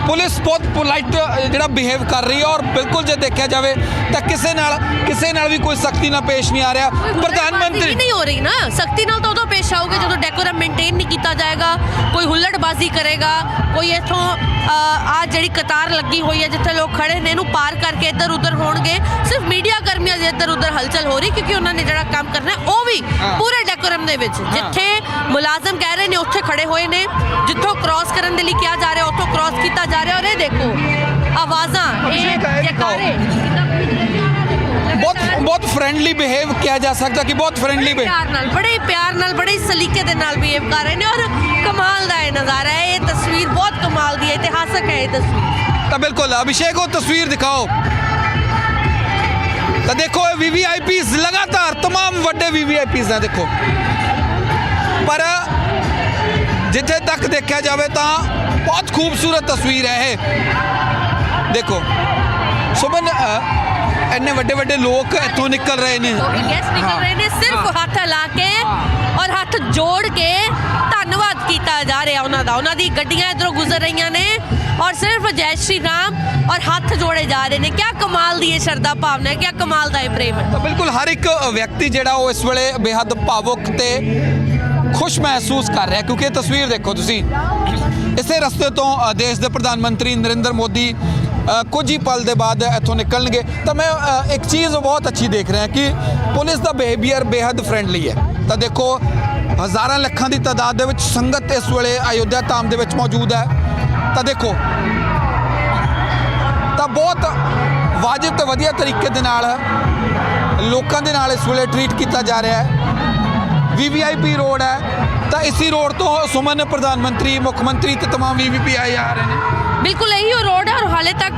ਪੁਲਿਸ ਬਹੁਤ ਪੋਲਾਈਟ ਜਿਹੜਾ ਬਿਹੇਵ ਕਰ ਰਹੀ ਹੈ ਔਰ ਬਿਲਕੁਲ ਜੇ ਦੇਖਿਆ ਜਾਵੇ ਤਾਂ ਕਿਸੇ ਨਾਲ ਕਿਸੇ ਨਾਲ ਵੀ ਕੋਈ ਸਖਤੀ ਨਾਲ ਪੇਸ਼ ਨਹੀਂ ਆ ਰਿਹਾ। ਪ੍ਰਧਾਨ ਮੰਤਰੀ ਨਹੀਂ ਹੋ ਰਹੀ ਨਾ। ਸਖਤੀ ਨਾਲ ਤਾਂ ਉਦੋਂ ਪੇਸ਼ ਆਓਗੇ ਜਦੋਂ ਡੈਕੋਰਮ ਮੇਨਟੇਨ ਨਹੀਂ ਕੀਤਾ ਜਾਏਗਾ ਕੋਈ ਹੁੱਲੜਬਾਜ਼ੀ ਕਰੇਗਾ ਕੋਈ ਇਥੋਂ ਆ ਜਿਹੜੀ ਕਤਾਰ ਲੱਗੀ ਹੋਈ ਹੈ ਜਿੱਥੇ ਲੋਕ ਖੜੇ ਨੇ ਇਹਨੂੰ ਪਾਰ ਕਰਕੇ ਇੱਧਰ ਉੱਧਰ ਹੋਣਗੇ ਸਿਰਫ ਮੀਡੀਆ ਕਰਮੀਆਂ ਦੀ ਇੱਧਰ ਉੱਧਰ ਹਲਚਲ ਹੋ ਰਹੀ ਕਿਉਂਕਿ ਉਹਨਾਂ ਨੇ ਜਿਹੜਾ ਕੰਮ ਕਰਨਾ ਉਹ ਵੀ। ਪੂਰੇ ਡੈਕੋਰਮ ਦੇ ਵਿੱਚ ਜਿੱਥੇ ਮੁਲਾਜ਼ਮ ਕਹਿ ਰਹੇ ਨੇ ਉੱਥੇ ਖੜੇ ਹੋਏ ਨੇ ਜਿੱਥੋਂ ਕ੍ਰਾਸ ਕਰਨ ਦੇ ਲਈ ਕਿਹਾ ਜਾ ਰਿਹਾ ਉੱਥੋਂ ਕ੍ਰਾਸ ਕੀਤਾ ਜਾ ਰਿਹਾ ਔਰ ਇਹ ਦੇਖੋ ਆਵਾਜ਼ਾਂ ਇਹ। ਜੈਕਾਰੇ ਬਹੁਤ ਬਹੁਤ ਫ੍ਰੈਂਡਲੀ ਬਿਹੇਵ ਕਿਹਾ ਜਾ ਸਕਦਾ ਕਿ ਬਹੁਤ ਫ੍ਰੈਂਡਲੀ ਬੜੇ ਪਿਆਰ ਨਾਲ ਬੜੇ ਹੀ ਪਿਆਰ ਨਾਲ ਬੜੇ ਹੀ ਸਲੀਕੇ ਦੇ ਨਾਲ ਬਿਹੇਵ ਕਰ ਰਹੇ ਨੇ ਔਰ ਕਮਾਲ ਦਾ ਇਹ ਨਜ਼ਾਰਾ ਹੈ ਇਹ ਤਸਵੀਰ ਬਹੁਤ ਕਮਾਲ ਦੀ ਹੈ ਇਤਿਹਾਸਕ ਹੈ ਇਹ ਤਸਵੀਰ ਤਾਂ ਬਿਲਕੁਲ ਅਭਿਸ਼ੇਕ ਉਹ ਤਸਵੀਰ ਦਿਖਾਓ ਤਾਂ ਦੇਖੋ ਇਹ ਵੀਵੀਆਈਪੀਸ ਲਗਾਤਾਰ तमाम ਵੱਡੇ ਵੀਵੀਆਈਪੀਸ ਨੇ ਦੇਖੋ ਪਰ ਜਿੱਥੇ ਤੱਕ ਦੇਖਿਆ ਜਾਵੇ ਤਾਂ ਬਹੁਤ ਖੂਬਸੂਰਤ ਤਸਵੀਰ ਹੈ ਇਹ ਦੇਖੋ ਸੁਮਨ ਅ, ਇੰਨੇ ਵੱਡੇ ਵੱਡੇ ਲੋਕ ਇੱਥੋਂ ਨਿਕਲ ਰਹੇ ਨੇ। ਗੈਸਟ ਨਿਕਲ ਰਹੇ ਨੇ ਸਿਰਫ। ਹੱਥ ਲਾ ਕੇ ਔਰ ਹੱਥ ਜੋੜ ਕੇ ਧੰਨਵਾਦ ਕੀਤਾ ਜਾ ਰਿਹਾ ਉਹਨਾਂ ਦਾ। ਉਹਨਾਂ ਦੀ ਗੱਡੀਆਂ ਇਧਰੋਂ ਗੁਜ਼ਰ ਰਹੀਆਂ ਨੇ ਔਰ ਸਿਰਫ ਜੈ ਸ਼੍ਰੀ ਰਾਮ ਔਰ ਹੱਥ ਜੋੜੇ ਜਾ ਰਹੇ ਨੇ। ਕੀ ਕਮਾਲ ਦੀ ਇਹ ਸ਼ਰਧਾ ਭਾਵਨਾ ਹੈ ਕੀ ਕਮਾਲ ਦਾ ਇਹ ਪ੍ਰੇਮ ਹੈ। ਤਾਂ ਬਿਲਕੁਲ ਹਰ ਇੱਕ ਵਿਅਕਤੀ ਜਿਹੜਾ ਉਹ ਇਸ ਵੇਲੇ ਬੇਹੱਦ ਭਾਵੁਕ ਤੇ ਖੁਸ਼ ਮਹਿਸੂਸ ਕਰ ਰਿਹਾ ਕਿਉਂਕਿ ਇਹ ਤਸਵੀਰ ਦੇਖੋ ਤੁਸੀਂ। ਇਸੇ ਰਸਤੇ ਤੋਂ ਦੇਸ਼ ਦੇ ਪ੍ਰਧਾਨ ਮੰਤਰੀ ਨਰਿੰਦਰ ਮੋਦੀ ਕੁਝ ਹੀ ਪਲ ਦੇ ਬਾਅਦ ਇੱਥੋਂ ਨਿਕਲਣਗੇ ਤਾਂ ਮੈਂ ਅ, ਇੱਕ ਚੀਜ਼ ਬਹੁਤ ਅੱਛੀ ਦੇਖ ਰਿਹਾ ਕਿ ਪੁਲਿਸ ਦਾ ਬਿਹੇਵੀਅਰ ਬੇਹੱਦ ਫ੍ਰੈਂਡਲੀ ਹੈ ਤਾਂ ਦੇਖੋ ਹਜ਼ਾਰਾਂ ਲੱਖਾਂ ਦੀ ਤਾਦਾਦ ਦੇ ਵਿੱਚ ਸੰਗਤ ਇਸ ਵੇਲੇ ਅਯੋਧਿਆ ਧਾਮ ਦੇ ਵਿੱਚ ਮੌਜੂਦ ਹੈ ਤਾਂ ਦੇਖੋ ਤਾਂ ਬਹੁਤ ਵਾਜਿਬ ਤੇ ਵਧੀਆ ਤਰੀਕੇ ਦੇ ਨਾਲ ਲੋਕਾਂ ਦੇ ਨਾਲ ਇਸ ਵੇਲੇ ਟਰੀਟ ਕੀਤਾ ਜਾ ਰਿਹਾ ਹੈ ਵੀਵੀਆਈਪੀ ਰੋਡ ਹੈ ਤਾਂ ਇਸੇ ਰੋਡ ਤੋਂ ਸੁਮਨ ਪ੍ਰਧਾਨ ਮੰਤਰੀ ਮੁੱਖ ਮੰਤਰੀ ਤੇ तमाम ਵੀਵੀਪੀ ਆਏ ਆ ਰਹੇ ਨੇ ਬਿਲਕੁਲ ਇਹੀ ਉਹ ਰੋਡ ਹੈ ਔਰ ਹਾਲੇ ਤੱਕ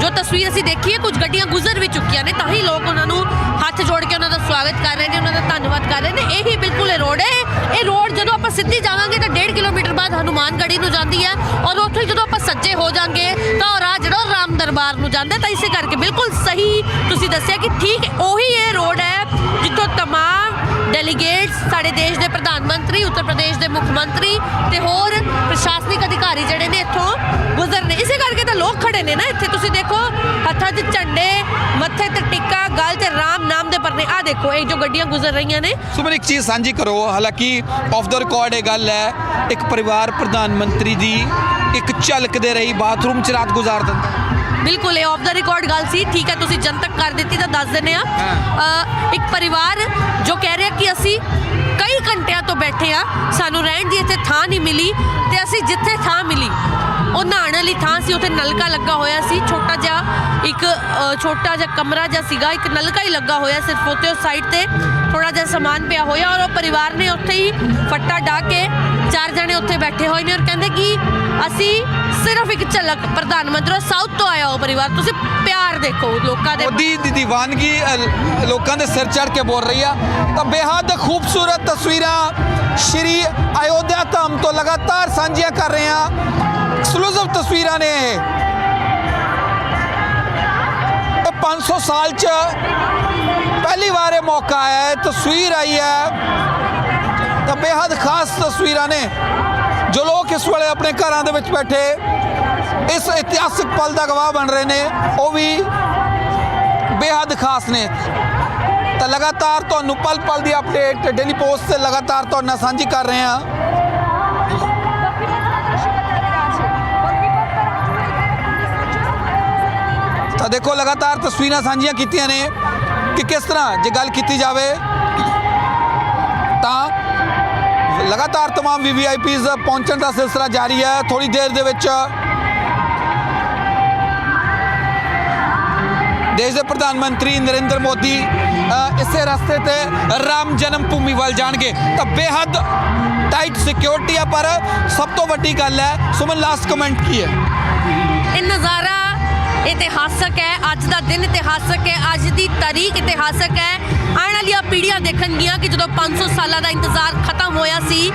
ਜੋ ਤਸਵੀਰ ਅਸੀਂ ਦੇਖੀ ਹੈ, ਕੁਝ ਗੱਡੀਆਂ ਗੁਜ਼ਰ ਵੀ ਚੁੱਕੀਆਂ ਨੇ, ਤਾਂ ਹੀ ਲੋਕ ਉਹਨਾਂ ਨੂੰ ਹੱਥ ਜੋੜ ਕੇ ਉਹਨਾਂ ਦਾ ਸਵਾਗਤ ਕਰ ਰਹੇ ਨੇ, ਉਹਨਾਂ ਦਾ ਧੰਨਵਾਦ ਕਰ ਰਹੇ ਨੇ। ਇਹੀ ਬਿਲਕੁਲ ਇਹ ਰੋਡ ਹੈ। ਇਹ ਰੋਡ ਜਦੋਂ ਆਪਾਂ ਸਿੱਧੀ ਜਾਵਾਂਗੇ ਤਾਂ 1.5 ਕਿਲੋਮੀਟਰ ਬਾਅਦ ਹਨੂਮਾਨਗੜੀ ਨੂੰ ਜਾਂਦੀ ਹੈ ਔਰ ਉੱਥੇ ਜਦੋਂ ਆਪਾਂ ਸੱਜੇ ਹੋ ਜਾਾਂਗੇ ਤਾਂ ਉਹ ਰਾਹ ਜਿਹੜਾ ਰਾਮ ਦਰਬਾਰ ਨੂੰ ਜਾਂਦਾ ਤਾਂ ਇਸੇ ਕਰਕੇ ਬਿਲਕੁਲ ਸਹੀ ਤੁਸੀਂ ਦੱਸਿਆ ਕਿ ਠੀਕ ਉਹੀ ਇਹ ਰੋਡ ਹੈ ਜਿੱਥੋਂ ਤਮਾਮ ਡੈਲੀਗੇਟਸ ਸਾਡੇ ਦੇਸ਼ ਦੇ ਪ੍ਰਧਾਨ ਮੰਤਰੀ, ਉੱਤਰ ਪ੍ਰਦੇਸ਼ ਦੇ ਮੁੱਖ ਮੰਤਰੀ ਤੇ ਹੋਰ ਪ੍ਰਸ਼ਾਸਨਿਕ ਅਧਿਕਾਰੀ ਜਿਹੜੇ ਨੇ ਇੱਥੋਂ ਗੁਜ਼ਰਨੇ ਇਸੇ ਕਰਕੇ ਤਾਂ ਲੋਕ ਖੜੇ ਨੇ ਨਾ ਇੱਥੇ। ਤੁਸੀਂ ਦੇਖੋ, ਹੱਥਾਂ 'ਚ ਝੰਡੇ, ਮੱਥੇ ਤੇ ਟਿੱਕਾ, ਗਲ 'ਤੇ ਰਾਮ ਨਾਮ ਦੇ ਪਰਨੇ। ਆ ਦੇਖੋ, ਇਹ ਜੋ ਗੱਡੀਆਂ ਗੁਜ਼ਰ ਰਹੀਆਂ ਨੇ। ਸੁਮਨ ਇੱਕ ਚੀਜ਼ ਸਾਂਝੀ ਕਰੋ, ਹਾਲਾਂਕਿ ਆਫ ਦਾ ਰਿਕਾਰਡ ਇਹ ਗੱਲ ਹੈ, ਇੱਕ ਪਰਿਵਾਰ ਪ੍ਰਧਾਨ ਮੰਤਰੀ ਦੀ ਇੱਕ ਝਲਕ ਦੇ ਰਹੀ, ਬਾਥਰੂਮ 'ਚ ਰਾਤ ਗੁਜ਼ਾਰ ਦਿੰਦਾ। ਬਿਲਕੁਲ ਇਹ ਆਫ ਦਾ ਰਿਕਾਰਡ ਗੱਲ ਸੀ ਠੀਕ ਹੈ ਤੁਸੀਂ ਜਨਤਕ ਕਰ ਦਿੱਤੀ ਤਾਂ ਦੱਸ ਦਿੰਨੇ ਆ ਇੱਕ ਪਰਿਵਾਰ ਜੋ ਕਹਿ ਰਿਹਾ ਕਿ ਅਸੀਂ ਕਈ ਘੰਟਿਆਂ ਤੋਂ ਬੈਠੇ ਆ ਸਾਨੂੰ ਰਹਿਣ ਦੀ ਇੱਥੇ ਥਾਂ ਨਹੀਂ ਮਿਲੀ ਤੇ ਅਸੀਂ ਜਿੱਥੇ ਥਾਂ ਮਿਲੀ। ਉਹ ਨਹਾਉਣ ਵਾਲੀ ਥਾਂ ਸੀ, ਉੱਥੇ ਨਲਕਾ ਲੱਗਾ ਹੋਇਆ ਸੀ, ਛੋਟਾ ਜਿਹਾ ਇੱਕ ਛੋਟਾ ਜਿਹਾ ਕਮਰਾ ਜਿਹਾ ਸੀਗਾ, ਇੱਕ ਨਲਕਾ ਹੀ ਲੱਗਾ ਹੋਇਆ ਸਿਰਫ ਉੱਤੇ ਉਸ ਸਾਈਡ ਤੇ ਥੋੜਾ ਜਿਹਾ ਸਮਾਨ ਪਿਆ ਹੋਇਆ ਔਰ ਉਹ ਪਰਿਵਾਰ ਨੇ ਉੱਥੇ ਹੀ ਫੱਟਾ ਢਾ ਕੇ ਚਾਰ ਜਣੇ ਉੱਥੇ ਬੈਠੇ ਹੋਏ ਨੇ ਔਰ ਕਹਿੰਦੇ ਕਿ ਅਸੀਂ ਸਿਰਫ ਇੱਕ ਝਲਕ ਪ੍ਰਧਾਨ ਮੰਤਰੀ ਸਾਊਥ ਤੋਂ ਆਇਆ ਉਹ ਪਰਿਵਾਰ, ਤੁਸੀਂ ਪਿਆਰ ਦੇਖੋ ਲੋਕਾਂ ਦੇ ਮੋਦੀ ਦੀ ਦੀਵਾਨਗੀ ਲੋਕਾਂ ਦੇ ਸਿਰ ਚੜ ਕੇ ਬੋਲ ਰਹੀ ਆ। ਤਾਂ ਬੇਹੱਦ ਖੂਬਸੂਰਤ ਤਸਵੀਰਾਂ ਸ਼੍ਰੀ ਅਯੋਧਿਆ ਧਾਮ ਤੋਂ ਲਗਾਤਾਰ ਸਾਂਝੀਆਂ ਕਰ ਰਹੇ ਆ ਐਕਸਕਲੂਸਿਵ ਤਸਵੀਰਾਂ ਨੇ ਇਹ। 500 ਸਾਲ ਚ ਪਹਿਲੀ ਵਾਰ ਇਹ ਮੌਕਾ ਆਇਆ ਤਸਵੀਰ ਆਈ ਹੈ। ਤਾਂ ਬੇहद ਖਾਸ ਤਸਵੀਰਾਂ ਨੇ, ਜੋ ਲੋਕ ਇਸ ਵੇਲੇ ਆਪਣੇ ਘਰਾਂ ਦੇ ਵਿੱਚ ਬੈਠੇ, ਇਸ ਇਤਿਹਾਸਿਕ ਪਲ ਦਾ ਗਵਾਹ ਬਣ ਰਹੇ ਨੇ, ਉਹ ਵੀ ਬੇहद ਖਾਸ ਨੇ। ਤਾਂ ਲਗਾਤਾਰ ਤੁਹਾਨੂੰ ਪਲ ਪਲ ਦੀ ਅਪਡੇਟ ਡੇਲੀ ਪੋਸਟ ਤੇ ਲਗਾਤਾਰ ਤੁਹਾਨੂੰ ਸਾਂਝੀ ਕਰ ਰਹੇ ਹਾਂ। ਦੇਖੋ ਲਗਾਤਾਰ ਤਸਵੀਰਾਂ ਸਾਂਝੀਆਂ ਕੀਤੀਆਂ ਨੇ ਕਿ ਕਿਸ ਤਰ੍ਹਾਂ ਜੇ ਗੱਲ ਕੀਤੀ ਜਾਵੇ ਤਾਂ ਲਗਾਤਾਰ तमाम ਵੀਵੀਆਈਪੀਜ਼ ਪਹੁੰਚਣ ਦਾ ਸਿਲਸਿਲਾ ਜਾਰੀ ਹੈ ਥੋੜੀ ਦੇਰ ਦੇ ਵਿੱਚ ਦੇਸ਼ ਦੇ ਪ੍ਰਧਾਨ ਮੰਤਰੀ ਨਰਿੰਦਰ ਮੋਦੀ ਅ, ਇਸੇ ਰਸਤੇ ਤੇ ਰਾਮ ਜਨਮ ਭੂਮੀ ਵੱਲ ਜਾਣਗੇ ਤਾਂ ਬੇਹੱਦ ਟਾਈਟ ਸਿਕਿਉਰਿਟੀ ਆ ਪਰ ਸਭ ਤੋਂ ਵੱਡੀ ਗੱਲ ਹੈ ਸੁਮਨ ਲਾਸਟ ਕਮੈਂਟ ਕੀ ਹੈ ਇਹ ਨਜ਼ਾਰਾ ਇਤਿਹਾਸਕ ਹੈ, ਅੱਜ ਦਾ ਦਿਨ ਇਤਿਹਾਸਕ ਹੈ, ਅੱਜ ਦੀ ਤਾਰੀਖ ਇਤਿਹਾਸਕ ਹੈ। ਆਉਣ ਵਾਲੀਆਂ ਪੀੜ੍ਹੀਆਂ ਦੇਖਣਗੀਆਂ ਕਿ ਜਦੋਂ 500 ਸਾਲਾਂ ਦਾ ਇੰਤਜ਼ਾਰ ਖਤਮ ਹੋਇਆ ਸੀ,